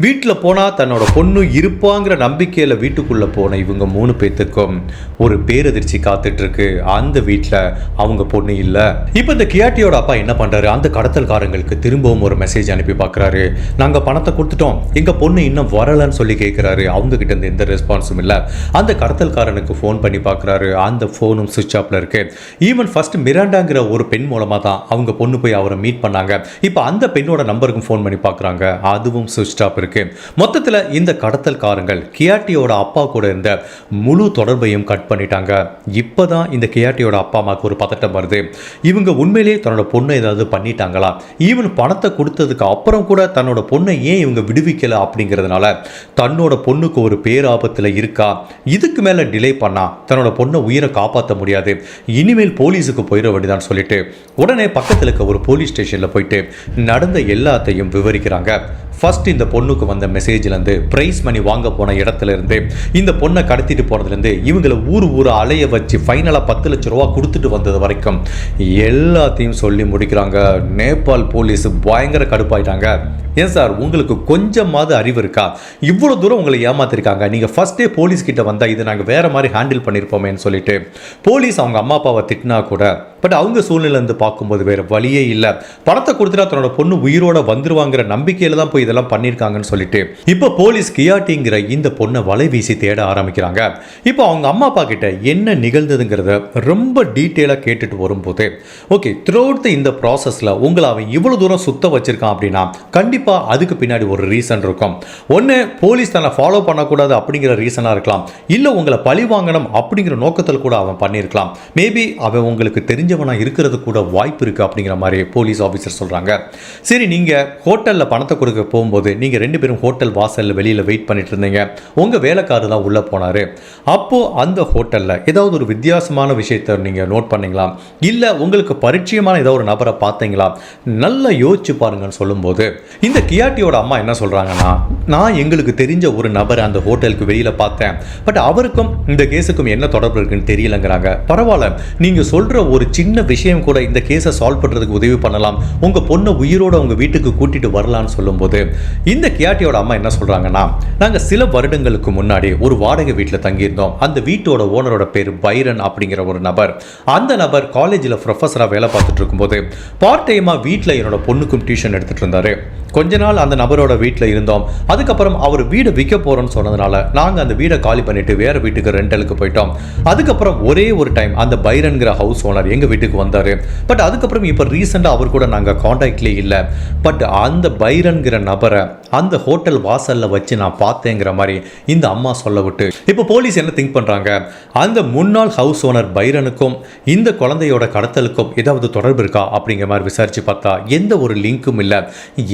வீட்டில் போனா தன்னோட பொண்ணு இருப்பாங்கிற நம்பிக்கையில வீட்டுக்குள்ள போன இவங்க மூணு பேர்த்துக்கும் ஒரு பேரதிர்ச்சி காத்துட்டு இருக்கு அந்த வீட்டில் அவங்க பொண்ணு இல்லை. இப்போ இந்த கியாட்டியோட அப்பா என்ன பண்றாரு? அந்த கடத்தல்காரங்களுக்கு திரும்பவும் ஒரு மெசேஜ் அனுப்பி பார்க்குறாரு நாங்கள் பணத்தை கொடுத்துட்டோம். எங்க பொண்ணு இன்னும் வரலன்னு சொல்லி கேட்குறாரு அவங்க கிட்ட இருந்து எந்த ரெஸ்பான்ஸும் இல்லை. அந்த கடத்தல்காரனுக்கு ஃபோன் பண்ணி பார்க்குறாரு அந்த ஃபோனும் சுவிட்ச் ஆஃப்ல இருக்கு. ஈவன் ஃபர்ஸ்ட் மிராண்டாங்கிற ஒரு பெண் மூலமாக தான் அவங்க பொண்ணு போய் அவரை மீட் பண்ணாங்க. இப்போ அந்த பெண்ணோட நம்பருக்கும் ஃபோன் பண்ணி பார்க்குறாங்க அதுவும் சுவிட்ச் ஆஃப் இருக்கு. மொத்தத்தில் இந்த கடத்தல்காரங்கள் கியாட்டியோட அப்பா கூட இருந்த முழு தொடர்பையும் கட் பண்ணிட்டாங்க. இப்போ தான் இந்த கியாட்டியோட அப்பா அம்மாவுக்கு ஒரு பதட்டம் வருது. இவங்க உண்மையிலேயே தன்னோட பொண்ணை ஏதாவது பண்ணிட்டாங்களா? ஈவன் பணத்தை கொடுத்ததுக்கு அப்புறம் கூட தன்னோட பொண்ணை ஏன் இவங்க விடுவிக்கல அப்படிங்கிறதுனால தன்னோட பொண்ணுக்கு ஒரு பேராபத்தில் இருக்கா? இதுக்கு மேலே டிலே பண்ணா தன்னோட பொண்ணை உயிர் காப்பாற்ற முடியாது. இனிமேல் போலீஸுக்கு போயிட வேண்டிதான் சொல்லிட்டு உடனே பக்கத்தில் இருக்க ஒரு போலீஸ் ஸ்டேஷனில் போயிட்டு நடந்த எல்லாத்தையும் விவரிக்கிறாங்க. ஃபர்ஸ்ட் இந்த பொண்ணுக்கு வந்த மெசேஜ்லேருந்து ப்ரைஸ் மணி வாங்க போன இடத்துலேருந்து இந்த பொண்ணை கடத்திட்டு போனதுலேருந்து இவங்களை ஊர் ஊர் அலைய வச்சு ஃபைனலாக பத்து லட்ச ரூபா கொடுத்துட்டு வந்தது வரைக்கும் எல்லாத்தையும் சொல்லி முடிக்கிறாங்க. நேபாள் போலீஸ் பயங்கர கடுப்பாயிட்டாங்க. ஏன் சார் உங்களுக்கு கொஞ்சமாவது அறிவு இருக்கா? இவ்வளோ தூரம் உங்களை ஏமாத்திருக்காங்க. நீங்கள் ஃபஸ்ட்டே போலீஸ் கிட்ட வந்தால் இதை நாங்கள் வேறு மாதிரி ஹேண்டில் பண்ணியிருப்போமேன்னு சொல்லிட்டு போலீஸ் அவங்க அம்மா அப்பாவை திட்டினா கூட பட் அவங்க சூழ்நிலேருந்து பார்க்கும்போது வேற வழியே இல்லை. பணத்தை கொடுத்துட்டா தன்னோட பொண்ணு உயிரோட வந்துருவாங்கிற நம்பிக்கையில் தான் போய் இதெல்லாம் பண்ணியிருக்காங்கன்னு சொல்லிட்டு இப்போ போலீஸ் கியாட்டிங்கிற இந்த பொண்ணை வலை வீசி தேட ஆரம்பிக்கிறாங்க. இப்போ அவங்க அம்மா அப்பா கிட்ட என்ன நிகழ்ந்ததுங்கிறத ரொம்ப டீட்டெயிலாக கேட்டுட்டு வரும்போது ஓகே த்ரூ இந்த ப்ராசஸில் உங்களை அவன் இவ்வளோ தூரம் சுத்த வச்சிருக்கான் அப்படின்னா கண்டிப்பாக அதுக்கு பின்னாடி ஒரு ரீசன் இருக்கும். ஒன்று போலீஸ் தன்னை ஃபாலோ பண்ணக்கூடாது அப்படிங்கிற ரீசனாக இருக்கலாம். இல்லை உங்களை பழி வாங்கணும் அப்படிங்கிற நோக்கத்தில் கூட அவன் பண்ணியிருக்கலாம் மேபி அவன் உங்களுக்கு தெரிஞ்ச தெரிஞ்சவனாக இருக்கிறது கூட வாய்ப்பு இருக்குது அப்படிங்கிற மாதிரி போலீஸ் ஆஃபீஸர் சொல்கிறாங்க சரி நீங்கள் ஹோட்டலில் பணத்தை கொடுக்க போகும்போது நீங்கள் ரெண்டு பேரும் ஹோட்டல் வாசலில் வெளியில் வெயிட் பண்ணிட்டு இருந்தீங்க. உங்கள் வேலைக்காரர் தான் உள்ளே போனார். அப்போது அந்த ஹோட்டலில் ஏதாவது ஒரு வித்தியாசமான விஷயத்தை நீங்கள் நோட் பண்ணீங்களா? இல்லை உங்களுக்கு பரிச்சயமான ஏதோ ஒரு நபரை பார்த்தீங்களா? நல்லா யோசிச்சு பாருங்கன்னு சொல்லும்போது இந்த கியாட்டியோட அம்மா என்ன சொல்கிறாங்கன்னா நான் எங்களுக்கு தெரிஞ்ச ஒரு நபரை அந்த ஹோட்டலுக்கு வெளியில் பார்த்தேன். பட் அவருக்கும் இந்த கேஸுக்கும் என்ன தொடர்பு இருக்குன்னு தெரியலங்கிறாங்க. பரவாயில்ல நீங்கள் சொல்கிற ஒரு சின்ன விஷயம் கூட இந்த கேஸை சால்வ் பண்ணுறதுக்கு உதவி பண்ணலாம். உங்கள் பொண்ணை உயிரோட உங்கள் வீட்டுக்கு கூட்டிகிட்டு வரலான்னு சொல்லும்போது இந்த கியாட்டியோட அம்மா என்ன சொல்கிறாங்கன்னா நாங்கள் சில வருடங்களுக்கு முன்னாடி ஒரு வாடகை வீட்டில் தங்கியிருந்தோம். அந்த வீட்டோட ஓனரோட பேர் பைரன் அப்படிங்கிற ஒரு நபர். அந்த நபர் காலேஜில் ப்ரொஃபஸராக வேலை பார்த்துட்டு இருக்கும்போது பார்ட் டைமாக வீட்டில் என்னோட பொண்ணுக்கும் டியூஷன் எடுத்துகிட்டு இருந்தார். கொஞ்ச நாள் அந்த நபரோட வீட்டில் இருந்தோம். அதுக்கப்புறம் அவர் வீடை விற்க போகிறோம்னு சொன்னதுனால நாங்கள் அந்த வீடை காலி பண்ணிட்டு வேற வீட்டுக்கு ரெண்டலுக்கு போயிட்டோம். அதுக்கப்புறம் ஒரே ஒரு டைம் அந்த பைரன்கிற ஹவுஸ் ஓனர் எங்கள் வீட்டுக்கு வந்தார். பட் அதுக்கப்புறம் இப்போ ரீசெண்டாக அவர் கூட நாங்கள் காண்டாக்ட்லேயே இல்லை. பட் அந்த பைரன்கிற நபரை அந்த ஹோட்டல் வாசலில் வச்சு நான் பார்த்தேங்கிற மாதிரி இந்த அம்மா சொல்ல விட்டு இப்போ போலீஸ் என்ன திங்க் பண்ணுறாங்க அந்த முன்னாள் ஹவுஸ் ஓனர் பைரனுக்கும் இந்த குழந்தையோட கடத்தலுக்கும் ஏதாவது தொடர்பு இருக்கா? அப்படிங்கிற மாதிரி விசாரிச்சு பார்த்தா எந்த ஒரு லிங்க்கும் இல்லை.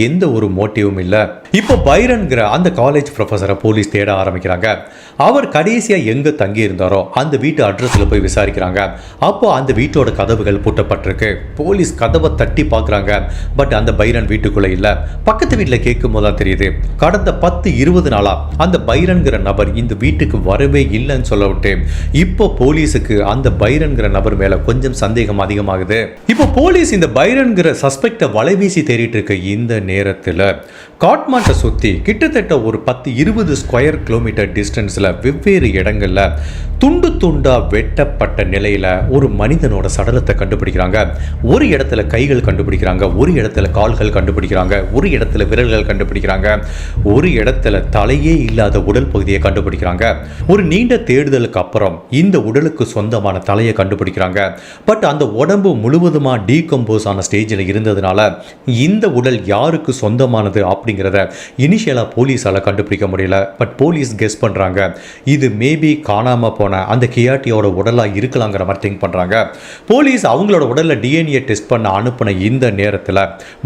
எந்த ஒரு மோட்டிவும் இல்லை. இப்போ பைரன்கிற அந்த காலேஜ் ப்ரொஃபஸரை போலீஸ் தேட ஆரம்பிக்கிறாங்க. அவர் கடைசியாக எங்கே தங்கி இருந்தாரோ அந்த வீட்டு அட்ரஸில் போய் விசாரிக்கிறாங்க. அப்போ அந்த வீட்டோட கதவுகள் பூட்டப்பட்டிருக்கு. போலீஸ் கதவை தட்டி பார்க்குறாங்க. பட் அந்த பைரன் வீட்டுக்குள்ளே இல்லை. பக்கத்து வீட்டில் கேட்கும் போது தான் தெரியுது. கடந்த பத்து இருபது நாளாக அந்த பைரன்கிற நபர் இந்த வீட்டுக்கு வரவே இல்லைன்னு சொல்ல விட்டு இப்போ போலீஸுக்கு அந்த பைரன்கிற நபர் மேலே கொஞ்சம் சந்தேகம் அதிகமாகுது. இப்போ போலீஸ் இந்த பைரன்கிற சஸ்பெக்டை வலைவீசி தேடிட்டு இருக்க இந்த நேரத்தில் காட்மாண்டை சுற்றி கிட்டத்தட்ட ஒரு பத்து இருபது ஸ்கொயர் கிலோமீட்டர் டிஸ்டன்ஸில் வெவ்வேறு இடங்களில் துண்டு துண்டாக வெட்டப்பட்ட நிலையில் ஒரு மனிதனோட சடலத்தை கண்டுபிடிக்கிறாங்க. ஒரு இடத்துல கைகள் கண்டுபிடிக்கிறாங்க ஒரு இடத்துல கால்கள் கண்டுபிடிக்கிறாங்க ஒரு இடத்துல விரல்கள் கண்டுபிடிக்கிறாங்க ஒரு இடத்துல தலையே இல்லாத உடல் பகுதியை கண்டுபிடிக்கிறாங்க. ஒரு நீண்ட தேடுதலுக்கு அப்புறம் இந்த உடலுக்கு சொந்தமான தலையை கண்டுபிடிக்கிறாங்க. பட் அந்த உடம்பு முழுவதுமாக டீகம்போஸ் ஆன ஸ்டேஜில் இருந்ததுனால இந்த உடல் யாருக்கு சொந்தமானது அப்படிங்கிறத இனிஷியலாக போலீஸால் கண்டுபிடிக்க முடியல. பட் போலீஸ் கெஸ் பண்ணுறாங்க இது மேபி காணாமல் போன அந்த கியாட்டியோட உடலாக இருக்கலாங்கிற மாதிரி திங்க் பண்ணுறாங்க போலீஸ் அவங்களோட உடலில் டிஎன்ஏ டெஸ்ட் பண்ண அனுப்பின இந்த நேரத்தில்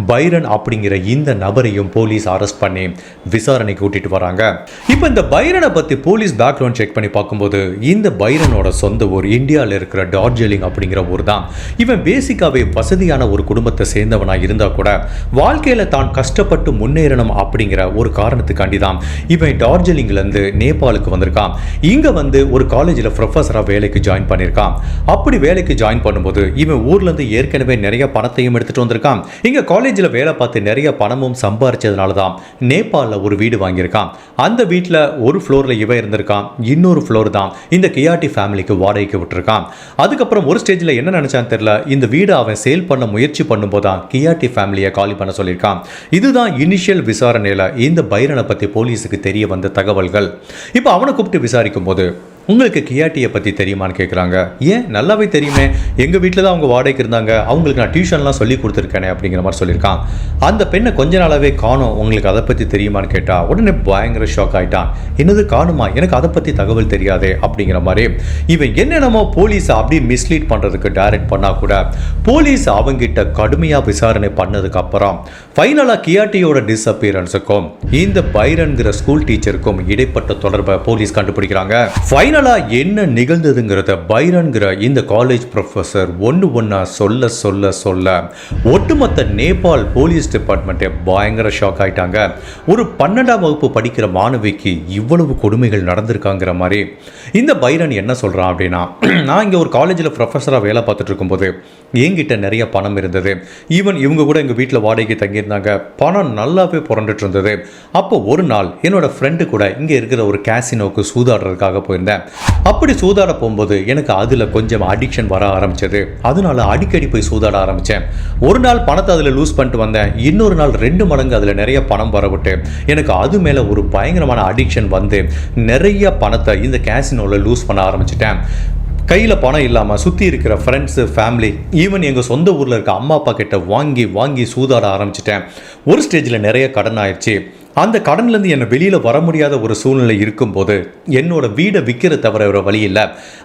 பைரன் அப்படிங்கிற இந்த நபரையும் போலீஸ் அரெஸ்ட் பண்ணி விசாரணைக்கு கூட்டிட்டு வராங்க. இப்போ இந்த பைரனை பற்றி போலீஸ் பேக்ரவுண்ட் செக் பண்ணி பார்க்கும்போது இந்த பைரனோட சொந்த ஊர் இந்தியாவில் இருக்கிற டார்ஜிலிங் அப்படிங்கிற ஊர் தான் இவன் பேசிக்காவே வசதியான ஒரு குடும்பத்தை சேர்ந்தவனாக இருந்தால் கூட வாழ்க்கையில் தான் கஷ்டப்பட்டு முன்னேறணும் அப்படிங்கிற ஒரு காரணத்துக்காண்டி தான் இவன் டார்ஜிலிங்லேருந்து நேபாளுக்கு வந்திருக்கான் இங்கே வந்து ஒரு காலேஜில் ப்ரொஃபஸராக வேலைக்கு ஜாயின் பண்ணியிருக்கான் அப்படி வேலைக்கு ஜாயின் பண்ணும்போது இவன் ஊர்லேருந்து ஏற்கனவே நிறைய பணத்தையும் எடுத்துகிட்டு வந்திருக்கான் இங்கே காலேஜில் வேலை பார்த்து நிறைய பணமும் சம்பாரிச்சதுனால தான் நேபாளில் ஒரு வீடு வாங்கியிருக்கான் அந்த வீட்டில் ஒரு ஃப்ளோரில் இவன் இருந்திருக்கான். இன்னொரு ஃப்ளோர் தான் இந்த கியாட்டி ஃபேமிலிக்கு வாடகைக்கு விட்டுருக்கான் அதுக்கப்புறம் ஒரு ஸ்டேஜில் என்ன நினச்சான்னு தெரியல. இந்த வீடு அவன் சேல் பண்ண முயற்சி பண்ணும்போது தான் கியாட்டி ஃபேமிலியை காலி பண்ண சொல்லியிருக்கான் இதுதான் இனிஷியல் விசாரணையில் இந்த பைரனை பற்றி போலீஸுக்கு தெரிய வந்த தகவல்கள். இப்போ அவனை கூப்பிட்டு விசாரிக்கும் போது உங்களுக்கு கியாட்டியை பற்றி தெரியுமான்னு கேட்குறாங்க ஏன்? நல்லாவே தெரியுமே. எங்கள் வீட்டில் தான் அவங்க வாடகைக்கு இருந்தாங்க. அவங்களுக்கு நான் டியூஷன்லாம் சொல்லி கொடுத்துருக்கேனே அப்படிங்கிற மாதிரி சொல்லியிருக்கான். அந்த பெண்ணை கொஞ்ச நாளாவே காணும். உங்களுக்கு அதை பற்றி தெரியுமான்னு கேட்டால் உடனே பயங்கர ஷாக் ஆயிட்டான். என்னது காணுமா? எனக்கு அதை பற்றி தகவல் தெரியாதே அப்படிங்கிற மாதிரி. இவன் என்னென்னமோ போலீஸை அப்படி மிஸ்லீட் பண்ணுறதுக்கு டைரக்ட் பண்ணால் கூட போலீஸ் அவங்கிட்ட கடுமையாக விசாரணை பண்ணதுக்கப்புறம் ஃபைனலாக கியாட்டியோட டிஸ்அப்பியரன்ஸுக்கும் இந்த பைரன்கிற ஸ்கூல் டீச்சருக்கும் இடைப்பட்ட தொடர்பை போலீஸ் கண்டுபிடிக்கிறாங்க. ஃபைனல் ஃபைனலாக என்ன நிகழ்ந்ததுங்கிறத பைரன்கிற இந்த காலேஜ் ப்ரொஃபஸர் ஒன்று ஒன்றா சொல்ல சொல்ல சொல்ல ஒட்டுமொத்த நேபாள் போலீஸ் டிபார்ட்மெண்ட்டே பயங்கர ஷாக் ஆயிட்டாங்க. ஒரு பன்னெண்டாம் வகுப்பு படிக்கிற மாணவிக்கு இவ்வளவு கொடுமைகள் நடந்திருக்காங்கிற மாதிரி. இந்த பைரன் என்ன சொல்கிறான் அப்படின்னா நான் இங்கே ஒரு காலேஜில் ப்ரொஃபஸராக வேலை பார்த்துட்டு இருக்கும்போது என்கிட்ட நிறைய பணம் இருந்தது. ஈவன் இவங்க கூட எங்கள் வீட்டில் வாடகைக்கு தங்கியிருந்தாங்க. பணம் நல்லாவே புரண்டுட்டு இருந்தது. அப்போ ஒரு நாள் என்னோடய ஃப்ரெண்டு கூட இங்கே இருக்கிற ஒரு கேசினோக்கு சூதாடுறதுக்காக போயிருந்தேன். அப்படி சூதாட போகும்போது எனக்கு அதில் கொஞ்சம் அடிக்ஷன் வர ஆரம்பிச்சது. அதனால அடிக்கடி போய் சூதாட ஆரம்பித்தேன் ஒரு நாள் பணத்தை அதில் லூஸ் பண்ணிட்டு வந்தேன். இன்னொரு நாள் ரெண்டு மடங்கு அதில் நிறைய பணம் வர விட்டு எனக்கு அது மேலே ஒரு பயங்கரமான அடிக்ஷன் வந்து நிறைய பணத்தை இந்த கேசினோவில் லூஸ் பண்ண ஆரம்பிச்சிட்டேன். கையில் பணம் இல்லாமல் சுற்றி இருக்கிற ஃப்ரெண்ட்ஸு ஃபேமிலி ஈவன் எங்கள் சொந்த ஊரில் இருக்க அம்மா அப்பா கிட்ட வாங்கி வாங்கி சூதாட ஆரம்பிச்சிட்டேன். ஒரு ஸ்டேஜில் நிறைய கடன் ஆயிடுச்சு. அந்த கடன்லேருந்து என்னை வெளியில் வர முடியாத ஒரு சூழ்நிலை இருக்கும்போது என்னோட வீடை விற்கிற தவிர ஒரு வழி இல்லை.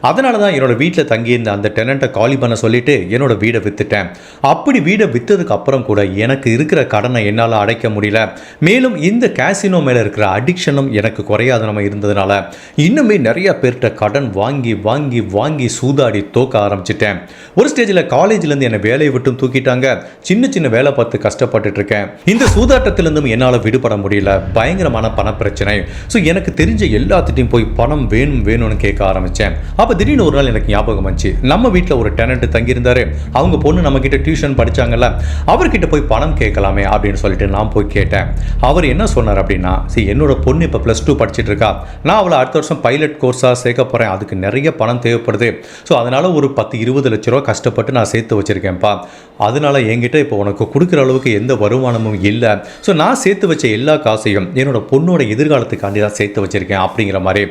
அதனால தான் என்னோட வீட்டில் தங்கியிருந்த அந்த டெனண்ட்டை காலி பண்ண சொல்லிட்டு என்னோட வீடை விற்றுட்டேன் அப்படி வீடை விற்றதுக்கு அப்புறம் கூட எனக்கு இருக்கிற கடனை என்னால் அடைக்க முடியல. மேலும் இந்த கேசினோ மேலே இருக்கிற அடிக்ஷனும் எனக்கு குறையாத நம்ம இருந்ததுனால இன்னுமே நிறைய பேர்கிட்ட கடன் வாங்கி வாங்கி வாங்கி சூதாடி தோக்க ஆரம்பிச்சிட்டேன். ஒரு ஸ்டேஜில் காலேஜ்லேருந்து என்னை வேலையை விட்டும் தூக்கிட்டாங்க. சின்ன சின்ன வேலை பார்த்து கஷ்டப்பட்டுட்டு இருக்கேன். இந்த சூதாட்டத்திலிருந்தும் என்னால் விடுபட முடியல. பயங்கரமான பண பிரச்சனை ஸோ எனக்கு தெரிஞ்ச எல்லாத்துட்டையும் போய் பணம் வேணும் வேணும்னு கேட்க ஆரம்பித்தேன் அப்போ திடீர்னு ஒரு நாள் எனக்கு ஞாபகம் வந்துச்சு. நம்ம வீட்டில் ஒரு டெனண்ட் தங்கியிருந்தார். அவங்க பொண்ணு நம்ம கிட்ட டியூஷன் படித்தாங்கல்ல அவர்கிட்ட போய் பணம் கேட்கலாமே அப்படின்னு சொல்லிட்டு நான் போய் கேட்டேன். அவர் என்ன சொன்னார் அப்படின்னா சரி என்னோட பொண்ணு இப்போ ப்ளஸ் டூ படிச்சுட்டு இருக்கா. நான் அவளை அடுத்த வருஷம் பைலட் கோர்ஸாக சேர்க்க போகிறேன் அதுக்கு நிறைய பணம் தேவைப்படுது. ஸோ அதனால ஒரு பத்து இருபது லட்ச ரூபா கஷ்டப்பட்டு நான் சேர்த்து வச்சிருக்கேன்ப்பா. அதனால என்கிட்ட இப்போ உனக்கு கொடுக்குற அளவுக்கு எந்த வருமானமும் இல்லை. ஸோ நான் சேர்த்து வச்ச எல்லா காசையும் என்னோட பொண்ணோட எதிர்காலத்துக்காண்டி தான் சேர்த்து வச்சிருக்கேன் அப்படிங்கிற மாதிரி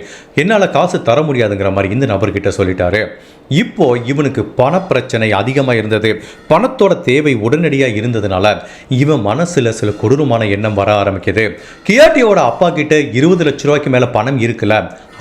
என்னால் காசு தர முடியாதுங்கிற மாதிரி இந்த நபர்கிட்ட சொல்லிட்டாரு. இப்போ இவனுக்கு பணப்பிரச்சனை அதிகமாக இருந்தது. பணத்தோட தேவை உடனடியாக இருந்ததுனால இவன் மனசில் சில கொடூரமான எண்ணம் வர ஆரம்பிக்குது. கியாட்டியோட அப்பா கிட்ட இருபது லட்ச ரூபாய்க்கு மேலே பணம் இருக்குல்ல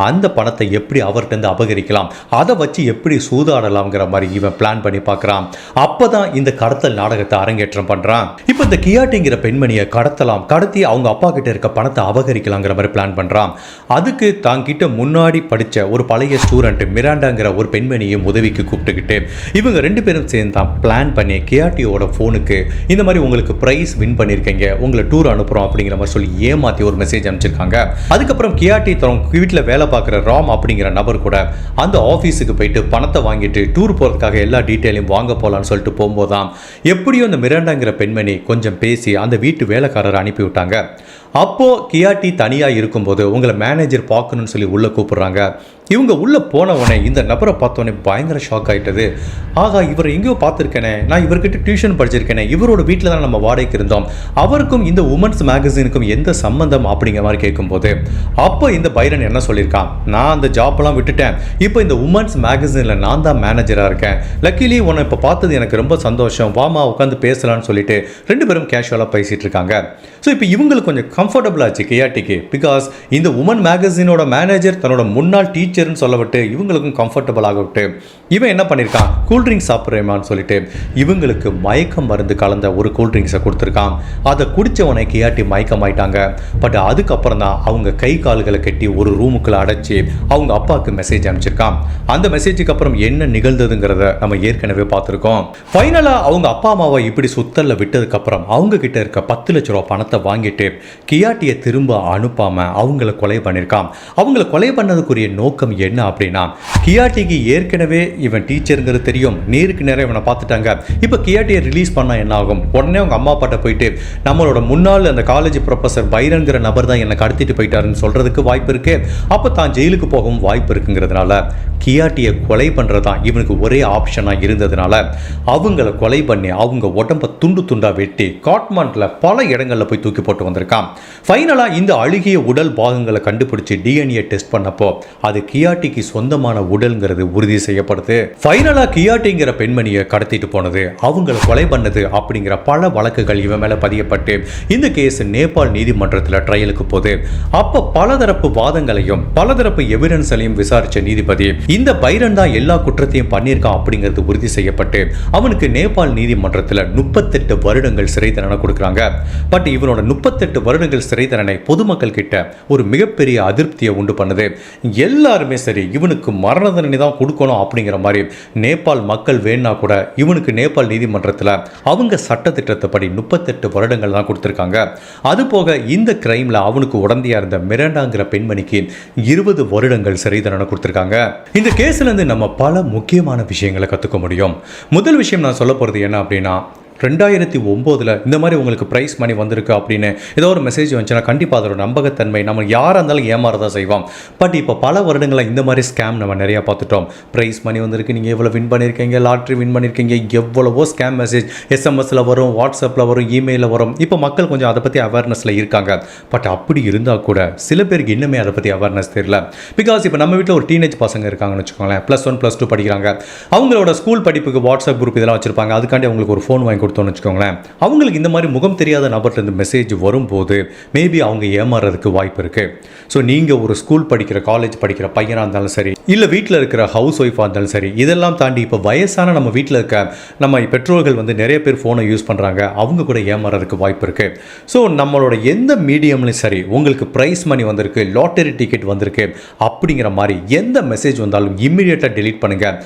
அந்த பணத்தை எப்படி அவர்கிட்ட அபகரிக்கலாம்? அதை வச்சு எப்படி சூதாடலாம்ங்கிற மாதிரி இவன் பிளான் பண்ணி பார்க்குறான். அப்போ தான் இந்த கடத்தல் நாடகத்தை அரங்கேற்றம் பண்ணுறான் இப்போ இந்த கியாட்டிங்கிற பெண்மணியை கடத்தலாம் கடத்தி அவங்க அப்பா கிட்ட இருக்க பணத்தை அபகரிக்கலாங்கிற மாதிரி பிளான் பண்ணுறான் அதுக்கு தாங்கிட்ட முன்னாடி படித்த ஒரு பழைய ஸ்டூடெண்ட் மிராண்டாங்கிற ஒரு பெண்மணியும் உதவிக்கு கூப்பிட்டுக்கிட்டு இவங்க ரெண்டு பேரும் சேர்ந்து தான் பிளான் பண்ணி கேஆர்டியோட ஃபோனுக்கு இந்த மாதிரி உங்களுக்கு ப்ரைஸ் வின் பண்ணியிருக்கீங்க உங்களை டூர் அனுப்புகிறோம் அப்படிங்கிற மாதிரி சொல்லி ஏமாற்றி ஒரு மெசேஜ் அனுப்பிச்சிருக்காங்க. அதுக்கப்புறம் கியாட்டி தரம் வீட்டில் வேலை பார்க்குற ராம் அப்படிங்கிற நபர் கூட அந்த ஆஃபீஸுக்கு போயிட்டு பணத்தை வாங்கிட்டு டூர் போகிறதுக்காக எல்லா டீட்டெயிலையும் வாங்க போகலான்னு சொல்லிட்டு போகும்போது தான் எப்படியும் அந்த மிராண்டாங்கிற பெண்மணி கொஞ்சம் பேசி அந்த வீட்டு வேலைக்காரரை அனுப்பி விட்டாங்க அப்போது கியாட்டி தனியாக இருக்கும்போது உங்களை மேனேஜர் பார்க்கணும்னு சொல்லி உள்ளே கூப்பிட்றாங்க. இவங்க உள்ளே போன இந்த நபரை பார்த்தோன்னே பயங்கர ஷாக் ஆகிட்டது ஆகா இவரை எங்கேயோ பார்த்துருக்கேனே நான் இவர்கிட்ட டியூஷன் படிச்சிருக்கேனே இவரோட வீட்டில் தான் நம்ம வாடகைக்கு இருந்தோம். அவருக்கும் இந்த உமன்ஸ் மேகசினுக்கும் எந்த சம்பந்தம் அப்படிங்கிற மாதிரி கேட்கும்போது அப்போ இந்த பைரன் என்ன சொல்லியிருக்கான்? நான் அந்த ஜாப்லாம் விட்டுட்டேன். இப்போ இந்த உமன்ஸ் மேகசினில் நான் தான் மேனேஜராக இருக்கேன். லக்கிலி உன்னை இப்போ பார்த்தது எனக்கு ரொம்ப சந்தோஷம். வாமா உட்காந்து பேசலாம்னு சொல்லிட்டு ரெண்டு பேரும் கேஷுவலாக பேசிகிட்டு இருக்காங்க. ஸோ இப்போ இவங்களுக்கு கொஞ்சம் கம்ஃபர்டபுள் ஆச்சு கேஆர்டிக்கு பிகாஸ் இந்த உமன் மேகசினோட மேனேஜர் தன்னோட முன்னாள் டீச்சர் டீச்சர்னு சொல்லவிட்டு இவங்களுக்கும் கம்ஃபர்டபுள் விட்டு இவன் என்ன பண்ணியிருக்கான் கூல்ட்ரிங்க்ஸ் சாப்பிட்றேமான்னு சொல்லிட்டு இவங்களுக்கு மயக்கம் மருந்து கலந்த ஒரு கூல்ட்ரிங்க்ஸை கொடுத்துருக்கான். அதை குடித்தவனை கேஆர்டி மயக்கம் ஆயிட்டாங்க பட் அதுக்கப்புறம் தான் அவங்க கை கால்களை கட்டி ஒரு ரூமுக்குள்ளே அடைச்சி அவங்க அப்பாவுக்கு மெசேஜ் அனுப்பிச்சிருக்கான். அந்த மெசேஜுக்கு அப்புறம் என்ன நிகழ்ந்ததுங்கிறத நம்ம ஏற்கனவே பார்த்துருக்கோம். ஃபைனலாக அவங்க அப்பா அம்மாவை இப்படி சுத்தல்ல விட்டதுக்கப்புறம் அவங்க கிட்ட இருக்க பத்து லட்ச ரூபா பணத்தை வாங்கிட்டு கியாட்டியை திரும்ப அனுப்பாம அவங்கள கொலை பண்ணியிருக்கான் அவங்கள கொலை பண்ணதுக்குரிய நோக்கம் என்ன அப்படின்னா கியாட்டிக்கு ஏற்கனவே இவன் டீச்சருங்கிறது தெரியும். நேருக்கு நேரம் இவனை பார்த்துட்டாங்க. இப்போ கியாட்டியை ரிலீஸ் பண்ணா என்ன ஆகும்? உடனே அவங்க அம்மா அப்பாட்ட போயிட்டு நம்மளோட முன்னாள் அந்த காலேஜ் ப்ரொஃபஸர் பைரன்கிற நபர் தான் என்னை கடத்திட்டு போயிட்டாருன்னு சொல்றதுக்கு வாய்ப்பு இருக்கு. அப்போ தான் ஜெயிலுக்கு போகவும் வாய்ப்பு இருக்குங்கிறதுனால கியாட்டியை கொலை பண்ணுறதா இவனுக்கு ஒரே ஆப்ஷனாக இருந்ததுனால அவங்கள கொலை பண்ணி அவங்க உடம்ப துண்டு துண்டாக வெட்டி காட்மாண்டில் பல இடங்களில் போய் தூக்கி போட்டு வந்திருக்கான். ஃபைனலாக இந்த அழுகிய உடல் பாகங்களை கண்டுபிடிச்சி டிஎன்ஏ டெஸ்ட் பண்ணப்போ அது கியாட்டிக்கு சொந்தமான உடல்ங்கிறது உறுதி செய்யப்படுது. ஃபைனலாக கியாட்டிங்கிற பெண்மணியை கடத்திட்டு போனது. அவங்கள கொலை பண்ணது அப்படிங்கிற பல வழக்குகள் இவன் மேலே பதியப்பட்டு இந்த கேஸ் நேபாள் நீதிமன்றத்தில் ட்ரையலுக்கு போகுது. அப்போ பலதரப்பு வாதங்களையும் பலதரப்பு எவிடன்ஸையும் விசாரிச்ச நீதிபதி இந்த பைரன் தான் எல்லா குற்றத்தையும் பண்ணியிருக்கான் அப்படிங்கிறது உறுதி செய்யப்பட்டு அவனுக்கு நேபாள் நீதிமன்றத்தில் முப்பத்தெட்டு வருடங்கள் சிறை தண்டனை கொடுக்குறாங்க. பட் இவனோட முப்பத்தெட்டு வருடங்கள் சிறை தண்டனை பொதுமக்கள் கிட்ட ஒரு மிகப்பெரிய அதிருப்தியை உண்டு பண்ணுது. எல்லாருமே சரி இவனுக்கு மரண தண்டனை தான் கொடுக்கணும் அப்படிங்கிற மாதிரி நேபாள் மக்கள் வேணா கூட இவனுக்கு நேபாள் நீதிமன்றத்தில் அவங்க சட்டத்திட்டத்தைப்படி முப்பத்தெட்டு வருடங்கள் தான் கொடுத்துருக்காங்க. அது போக இந்த கிரைமில் அவனுக்கு உடந்தையா இருந்த மிரண்டாங்கிற பெண்மணிக்கு இருபது வருடங்கள் சிறை தண்டனை கொடுத்துருக்காங்க. இந்த கேஸ்ல இருந்து நம்ம பல முக்கியமான விஷயங்களை கற்றுக்க முடியும். முதல் விஷயம் நான் சொல்ல போகிறது என்ன அப்படின்னா ரெண்டாயிரத்தி ஒம்போதில் இந்த மாதிரி உங்களுக்கு ப்ரைஸ் மணி வந்திருக்கு அப்படின்னு ஏதோ ஒரு மெசேஜ் வந்துச்சுன்னா கண்டிப்பாக அதோட நம்பகத்தன்மை நம்ம யாராக இருந்தாலும் ஏமாறதான் செய்வோம் பட் இப்போ பல வருடங்களாக இந்த மாதிரி ஸ்கேம் நம்ம நிறையா பார்த்துட்டோம். ப்ரைஸ் மணி வந்திருக்கு நீங்கள் எவ்வளோ வின் பண்ணியிருக்கீங்க லாட்ரி வின் பண்ணியிருக்கீங்க எவ்வளவோ ஸ்கேம் மெசேஜ் எஸ்எம்எஸில் வரும் வாட்ஸ்அப்பில் வரும் இமெயிலில் வரும். இப்போ மக்கள் கொஞ்சம் அதை பற்றி அவேர்னஸில் இருக்காங்க. பட் அப்படி இருந்தால் கூட சில பேருக்கு இன்னுமே அதை பற்றி அவேர்னஸ் தெரியல. பிகாஸ் இப்போ நம்ம வீட்டில் ஒரு டீனேஜ் பசங்க இருக்காங்கன்னு வச்சுக்கோங்களேன் ப்ளஸ் ஒன் ப்ளஸ் டூ படிக்கிறாங்க. அவங்களோட ஸ்கூல் படிப்புக்கு வாட்ஸ்அப் குரூப் இதெல்லாம் வச்சுருப்பாங்க. அதுக்காண்டி அவங்களுக்கு ஒரு ஃபோன் வாங்கி கொடுத்தோம்னு வச்சுக்கோங்களேன். அவங்களுக்கு இந்த மாதிரி முகம் தெரியாத நபர்லேருந்து மெசேஜ் வரும்போது மேபி அவங்க ஏமாறுறதுக்கு வாய்ப்பு இருக்குது ஸோ நீங்கள் ஒரு ஸ்கூல் படிக்கிற காலேஜ் படிக்கிற பையனாக இருந்தாலும் சரி இல்லை வீட்டில் இருக்கிற ஹவுஸ் ஒய்ஃபாக இருந்தாலும் சரி இதெல்லாம் தாண்டி இப்போ வயசான நம்ம வீட்டில் இருக்க நம்ம பெற்றோர்கள் வந்து நிறைய பேர் ஃபோனை யூஸ் பண்ணுறாங்க அவங்க கூட ஏமாறதுக்கு வாய்ப்பு இருக்குது ஸோ நம்மளோட எந்த மீடியம்லையும் சரி உங்களுக்கு ப்ரைஸ் மணி வந்திருக்கு லாட்டரி டிக்கெட் வந்திருக்கு அப்படிங்கிற மாதிரி எந்த மெசேஜ் வந்தாலும் இம்மிடியேட்டாக டெலீட் பண்ணுங்கள்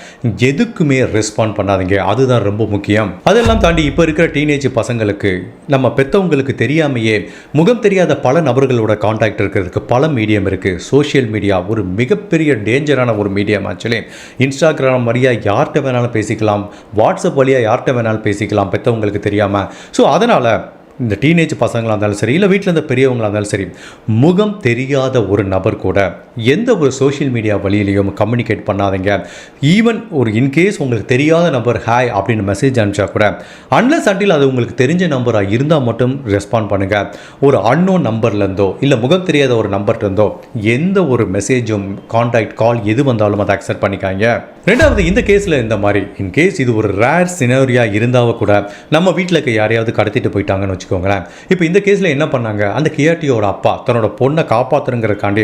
எதுக்குமே ரெஸ்பாண்ட் பண்ணாதீங்க. அதுதான் ரொம்ப முக்கியம். அதெல்லாம் தாண்டி இப்போ இருக்கிற டீனேஜ் பசங்களுக்கு நம்ம பெற்றவங்களுக்கு தெரியாமையே முகம் தெரியாத பல நபர்களோட காண்டாக்ட் இருக்கிறதுக்கு பல மீடியம் இருக்குது சோஷியல் மீடியா ஒரு மிகப்பெரிய டேஞ்சரான ஒரு மீடியம் ஆக்சுவலி இன்ஸ்டாகிராம் வழியாக யார்கிட்ட வேணாலும் பேசிக்கலாம். வாட்ஸ்அப் வழியாக யார்கிட்ட வேணாலும் பேசிக்கலாம் பெற்றவங்களுக்கு தெரியாமல் ஸோ அதனால் இந்த டீனேஜ் பசங்களாக இருந்தாலும் சரி இல்லை வீட்டில் இருந்த பெரியவங்களாக இருந்தாலும் சரி முகம் தெரியாத ஒரு நபர் கூட எந்த ஒரு சோஷியல் மீடியா வழியிலையும் கம்யூனிகேட் பண்ணாதீங்க. ஈவன் ஒரு இன்கேஸ் உங்களுக்கு தெரியாத நம்பர் ஹாய் அப்படின்னு மெசேஜ் அனுப்பிச்சா கூட அன்லஸ் அண்டில் அது உங்களுக்கு தெரிஞ்ச நம்பராக இருந்தால் மட்டும் ரெஸ்பாண்ட் பண்ணுங்கள் ஒரு அன்னோன் நம்பர்லேருந்தோ இல்லை முகம் தெரியாத ஒரு நம்பர்லேருந்தோ எந்த ஒரு மெசேஜும் காண்டாக்ட் கால் எது வந்தாலும் அதை அக்செப்ட் பண்ணிக்காங்க ரெண்டாவது இந்த கேஸில் இந்த மாதிரி. இன் கேஸ் இது ஒரு ரேர் சினரியா இருந்தாவ கூட நம்ம வீட்டில் இருக்க யாரையாவது கடத்திட்டு போயிட்டாங்கன்னு வச்சுக்கோங்களேன். இப்போ இந்த கேஸில் என்ன பண்ணாங்க? அந்த கியாட்டியோட அப்பா தன்னோட பொண்ணை காப்பாற்றுறங்கிறக்காண்டி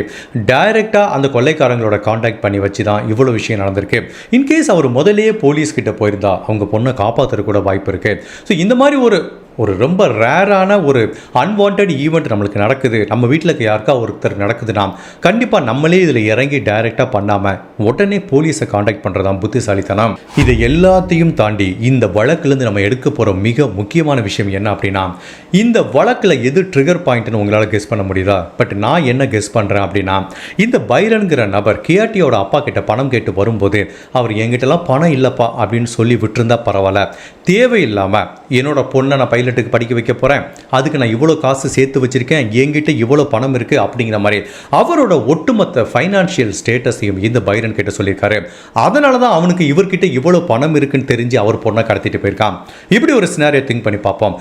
டைரெக்டாக அந்த கொள்ளைக்காரங்களோட காண்டாக்ட் பண்ணி வச்சு தான் இவ்வளோ விஷயம் நடந்திருக்கு. இன்கேஸ் அவர் முதலே போலீஸ் கிட்ட போயிருந்தா அவங்க பொண்ணை காப்பாற்றுற கூட வாய்ப்பு இருக்குது ஸோ இந்த மாதிரி ஒரு ஒரு ரொம்ப ரேரான ஒரு அன்வான்ட் ஈவெண்ட் நம்மளுக்கு நடக்குது. நம்ம வீட்டில் இருக்க யாருக்கா ஒருத்தர் நடக்குதுன்னா கண்டிப்பாக நம்மளே இதில் இறங்கி டைரெக்டாக பண்ணாமல் உடனே போலீஸை காண்டாக்ட் பண்ணுறதான் புத்திசாலித்தனம். இதை எல்லாத்தையும் தாண்டி இந்த வழக்குலேருந்து நம்ம எடுக்க போகிற மிக முக்கியமான விஷயம் என்ன அப்படின்னா இந்த வழக்கில் எது ட்ரிகர் பாயிண்ட்னு உங்களால் கெஸ் பண்ண முடியுதா? பட் நான் என்ன கெஸ் பண்ணுறேன் அப்படின்னா இந்த பைரனுங்கிற நபர் கேஆர்டியோட அப்பா கிட்ட பணம் கேட்டு வரும்போது அவர் எங்கிட்டலாம் பணம் இல்லைப்பா அப்படின்னு சொல்லி விட்டுருந்தா பரவாயில்ல. தேவையில்லாமல் என்னோட பொண்ணை நான் பைலட்டுக்கு படிக்க வைக்க போகிறேன் அதுக்கு நான் இவ்வளோ காசு சேர்த்து வச்சுருக்கேன். என்கிட்ட இவ்வளோ பணம் இருக்குது அப்படிங்கிற மாதிரி. அவரோட ஒட்டுமொத்த ஃபைனான்ஷியல் ஸ்டேட்டஸையும் இந்த பைரன் கிட்ட சொல்லியிருக்காரு. அதனால தான் அவனுக்கு இவர்கிட்ட இவ்வளோ பணம் இருக்குன்னு தெரிஞ்சு அவர் பொண்ணை கடத்திட்டு போயிருக்கான். இப்படி ஒரு சினாரியோ திங்க் பண்ணி பார்ப்போம்.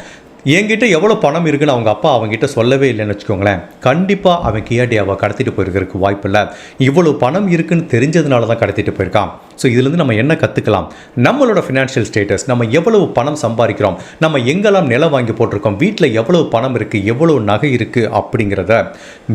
என்கிட்ட எவ்வளோ பணம் இருக்குன்னு அவங்க அப்பா அவங்ககிட்ட சொல்லவே இல்லைன்னு வச்சுக்கோங்களேன். கண்டிப்பாக அவன் கியாடி அவள் கடத்திட்டு போயிருக்கிறதுக்கு வாய்ப்பு இல்லை. இவ்வளோ பணம் இருக்குன்னு தெரிஞ்சதுனால தான் கடத்திட்டு போயிருக்கான். ஸோ இதுலேருந்து நம்ம என்ன கற்றுக்கலாம் நம்மளோட ஃபினான்ஷியல் ஸ்டேட்டஸ் நம்ம எவ்வளவு பணம் சம்பாதிக்கிறோம் நம்ம எங்கெல்லாம் நிலம் வாங்கி போட்டிருக்கோம் வீட்டில் எவ்வளவு பணம் இருக்குது எவ்வளோ நகை இருக்குது அப்படிங்கிறத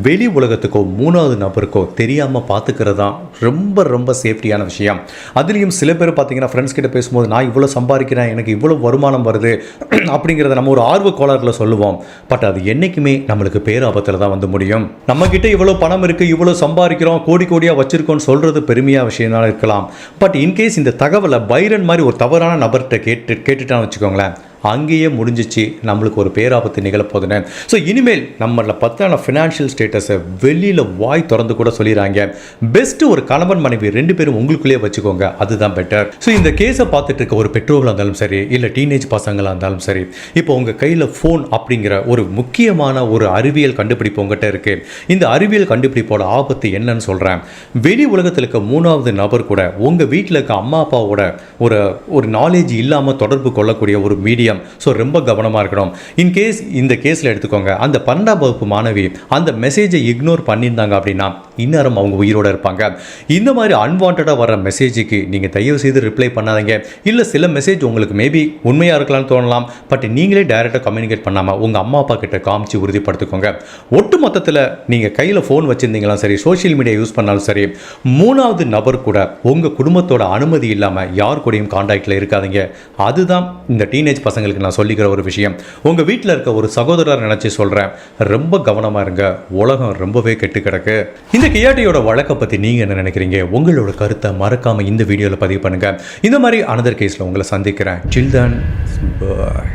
வெளி உலகத்துக்கோ மூணாவது நபருக்கோ தெரியாமல் பார்த்துக்கிறது தான் ரொம்ப ரொம்ப சேஃப்டியான விஷயம். அதுலேயும் சில பேர் பார்த்தீங்கன்னா ஃப்ரெண்ட்ஸ் கிட்ட பேசும்போது நான் இவ்வளோ சம்பாதிக்கிறேன் எனக்கு இவ்வளோ வருமானம் வருது அப்படிங்கிறத நம்ம ஒரு ஆர்வ கோளாறுல சொல்லுவோம். பட் அது என்றைக்குமே நம்மளுக்கு பேராபத்தில் தான் வந்து முடியும். நம்ம இவ்வளோ பணம் இருக்குது இவ்வளோ சம்பாதிக்கிறோம் கோடி கோடியாக வச்சுருக்கோம்னு சொல்கிறது பெருமையாக விஷயம்னால இருக்கலாம். பட் இன்கேஸ் இந்த தகவலை பைரன் மாதிரி ஒரு தவறான நபர்கிட்ட கேட்டு கேட்டுட்டான்னு வச்சுக்கோங்களேன் அங்கேயே முடிஞ்சிச்சு. நம்மளுக்கு ஒரு பேராபத்து நிகழப்போதுன்னு ஸோ இனிமேல் நம்மள பத்தான ஃபினான்ஷியல் ஸ்டேட்டஸை வெளியில் வாய் திறந்து கூட சொல்லிடுறாங்க பெஸ்ட்டு ஒரு கணவன் மனைவி ரெண்டு பேரும் உங்களுக்குள்ளேயே வச்சுக்கோங்க. அதுதான் பெட்டர் ஸோ இந்த கேஸை பார்த்துட்டு இருக்க ஒரு பெற்றோர்களாக இருந்தாலும் சரி இல்லை டீனேஜ் பசங்களாக இருந்தாலும் சரி இப்போ உங்கள் கையில் ஃபோன் அப்படிங்கிற ஒரு முக்கியமான ஒரு அறிவியல் கண்டுபிடிப்பு உங்ககிட்ட இருக்குது இந்த அறிவியல் கண்டுபிடிப்போட ஆபத்து என்னன்னு சொல்கிறேன் வெளி உலகத்தில் இருக்க மூணாவது நபர் கூட உங்கள் வீட்டில் இருக்க அம்மா அப்பாவோட ஒரு ஒரு நாலேஜ் இல்லாமல் தொடர்பு கொள்ளக்கூடிய ஒரு மீடியம் ஸோ ரொம்ப கவனமாக இருக்கணும். இன்கேஸ் இந்த கேஸில் எடுத்துக்கோங்க. அந்த பன்னெண்டாம் வகுப்பு மாணவி அந்த மெசேஜை இக்னோர் பண்ணியிருந்தாங்க அப்படின்னா இன்னும் அவங்க உயிரோட இருப்பாங்க. இந்த மாதிரி அன்வான்டாக வர மெசேஜுக்கு நீங்கள் தயவு செய்து ரிப்ளை பண்ணாதீங்க. இல்லை சில மெசேஜ் உங்களுக்கு மேபி உண்மையாக இருக்கலாம்னு தோணலாம். பட் நீங்களே டைரெக்டாக கம்யூனிகேட் பண்ணாமல் உங்கள் அம்மா அப்பா கிட்ட காமிச்சு உறுதிப்படுத்திக்கோங்க. ஒட்டு மொத்தத்தில் நீங்கள் கையில் ஃபோன் வச்சுருந்தீங்களும் சரி சோஷியல் மீடியா யூஸ் பண்ணாலும் சரி மூணாவது நபர் கூட உங்கள் குடும்பத்தோட அனுமதி இல்லாமல் யார் கூடயும் கான்டாக்டில் இருக்காதீங்க. அதுதான் இந்த டீனேஜ் பசங்க பசங்களுக்கு நான் சொல்லிக்கிற ஒரு விஷயம். உங்கள் வீட்டில் இருக்க ஒரு சகோதரர் நினச்சி சொல்கிறேன் ரொம்ப கவனமாக இருங்க. உலகம் ரொம்பவே கெட்டு கிடக்கு. இந்த கியாட்டியோட வழக்கை பற்றி நீங்கள் என்ன நினைக்கிறீங்க? உங்களோட கருத்தை மறக்காமல் இந்த வீடியோவில் பதிவு பண்ணுங்கள் இந்த மாதிரி அனதர் கேஸில் உங்களை சந்திக்கிறேன். சில்டன் பாய்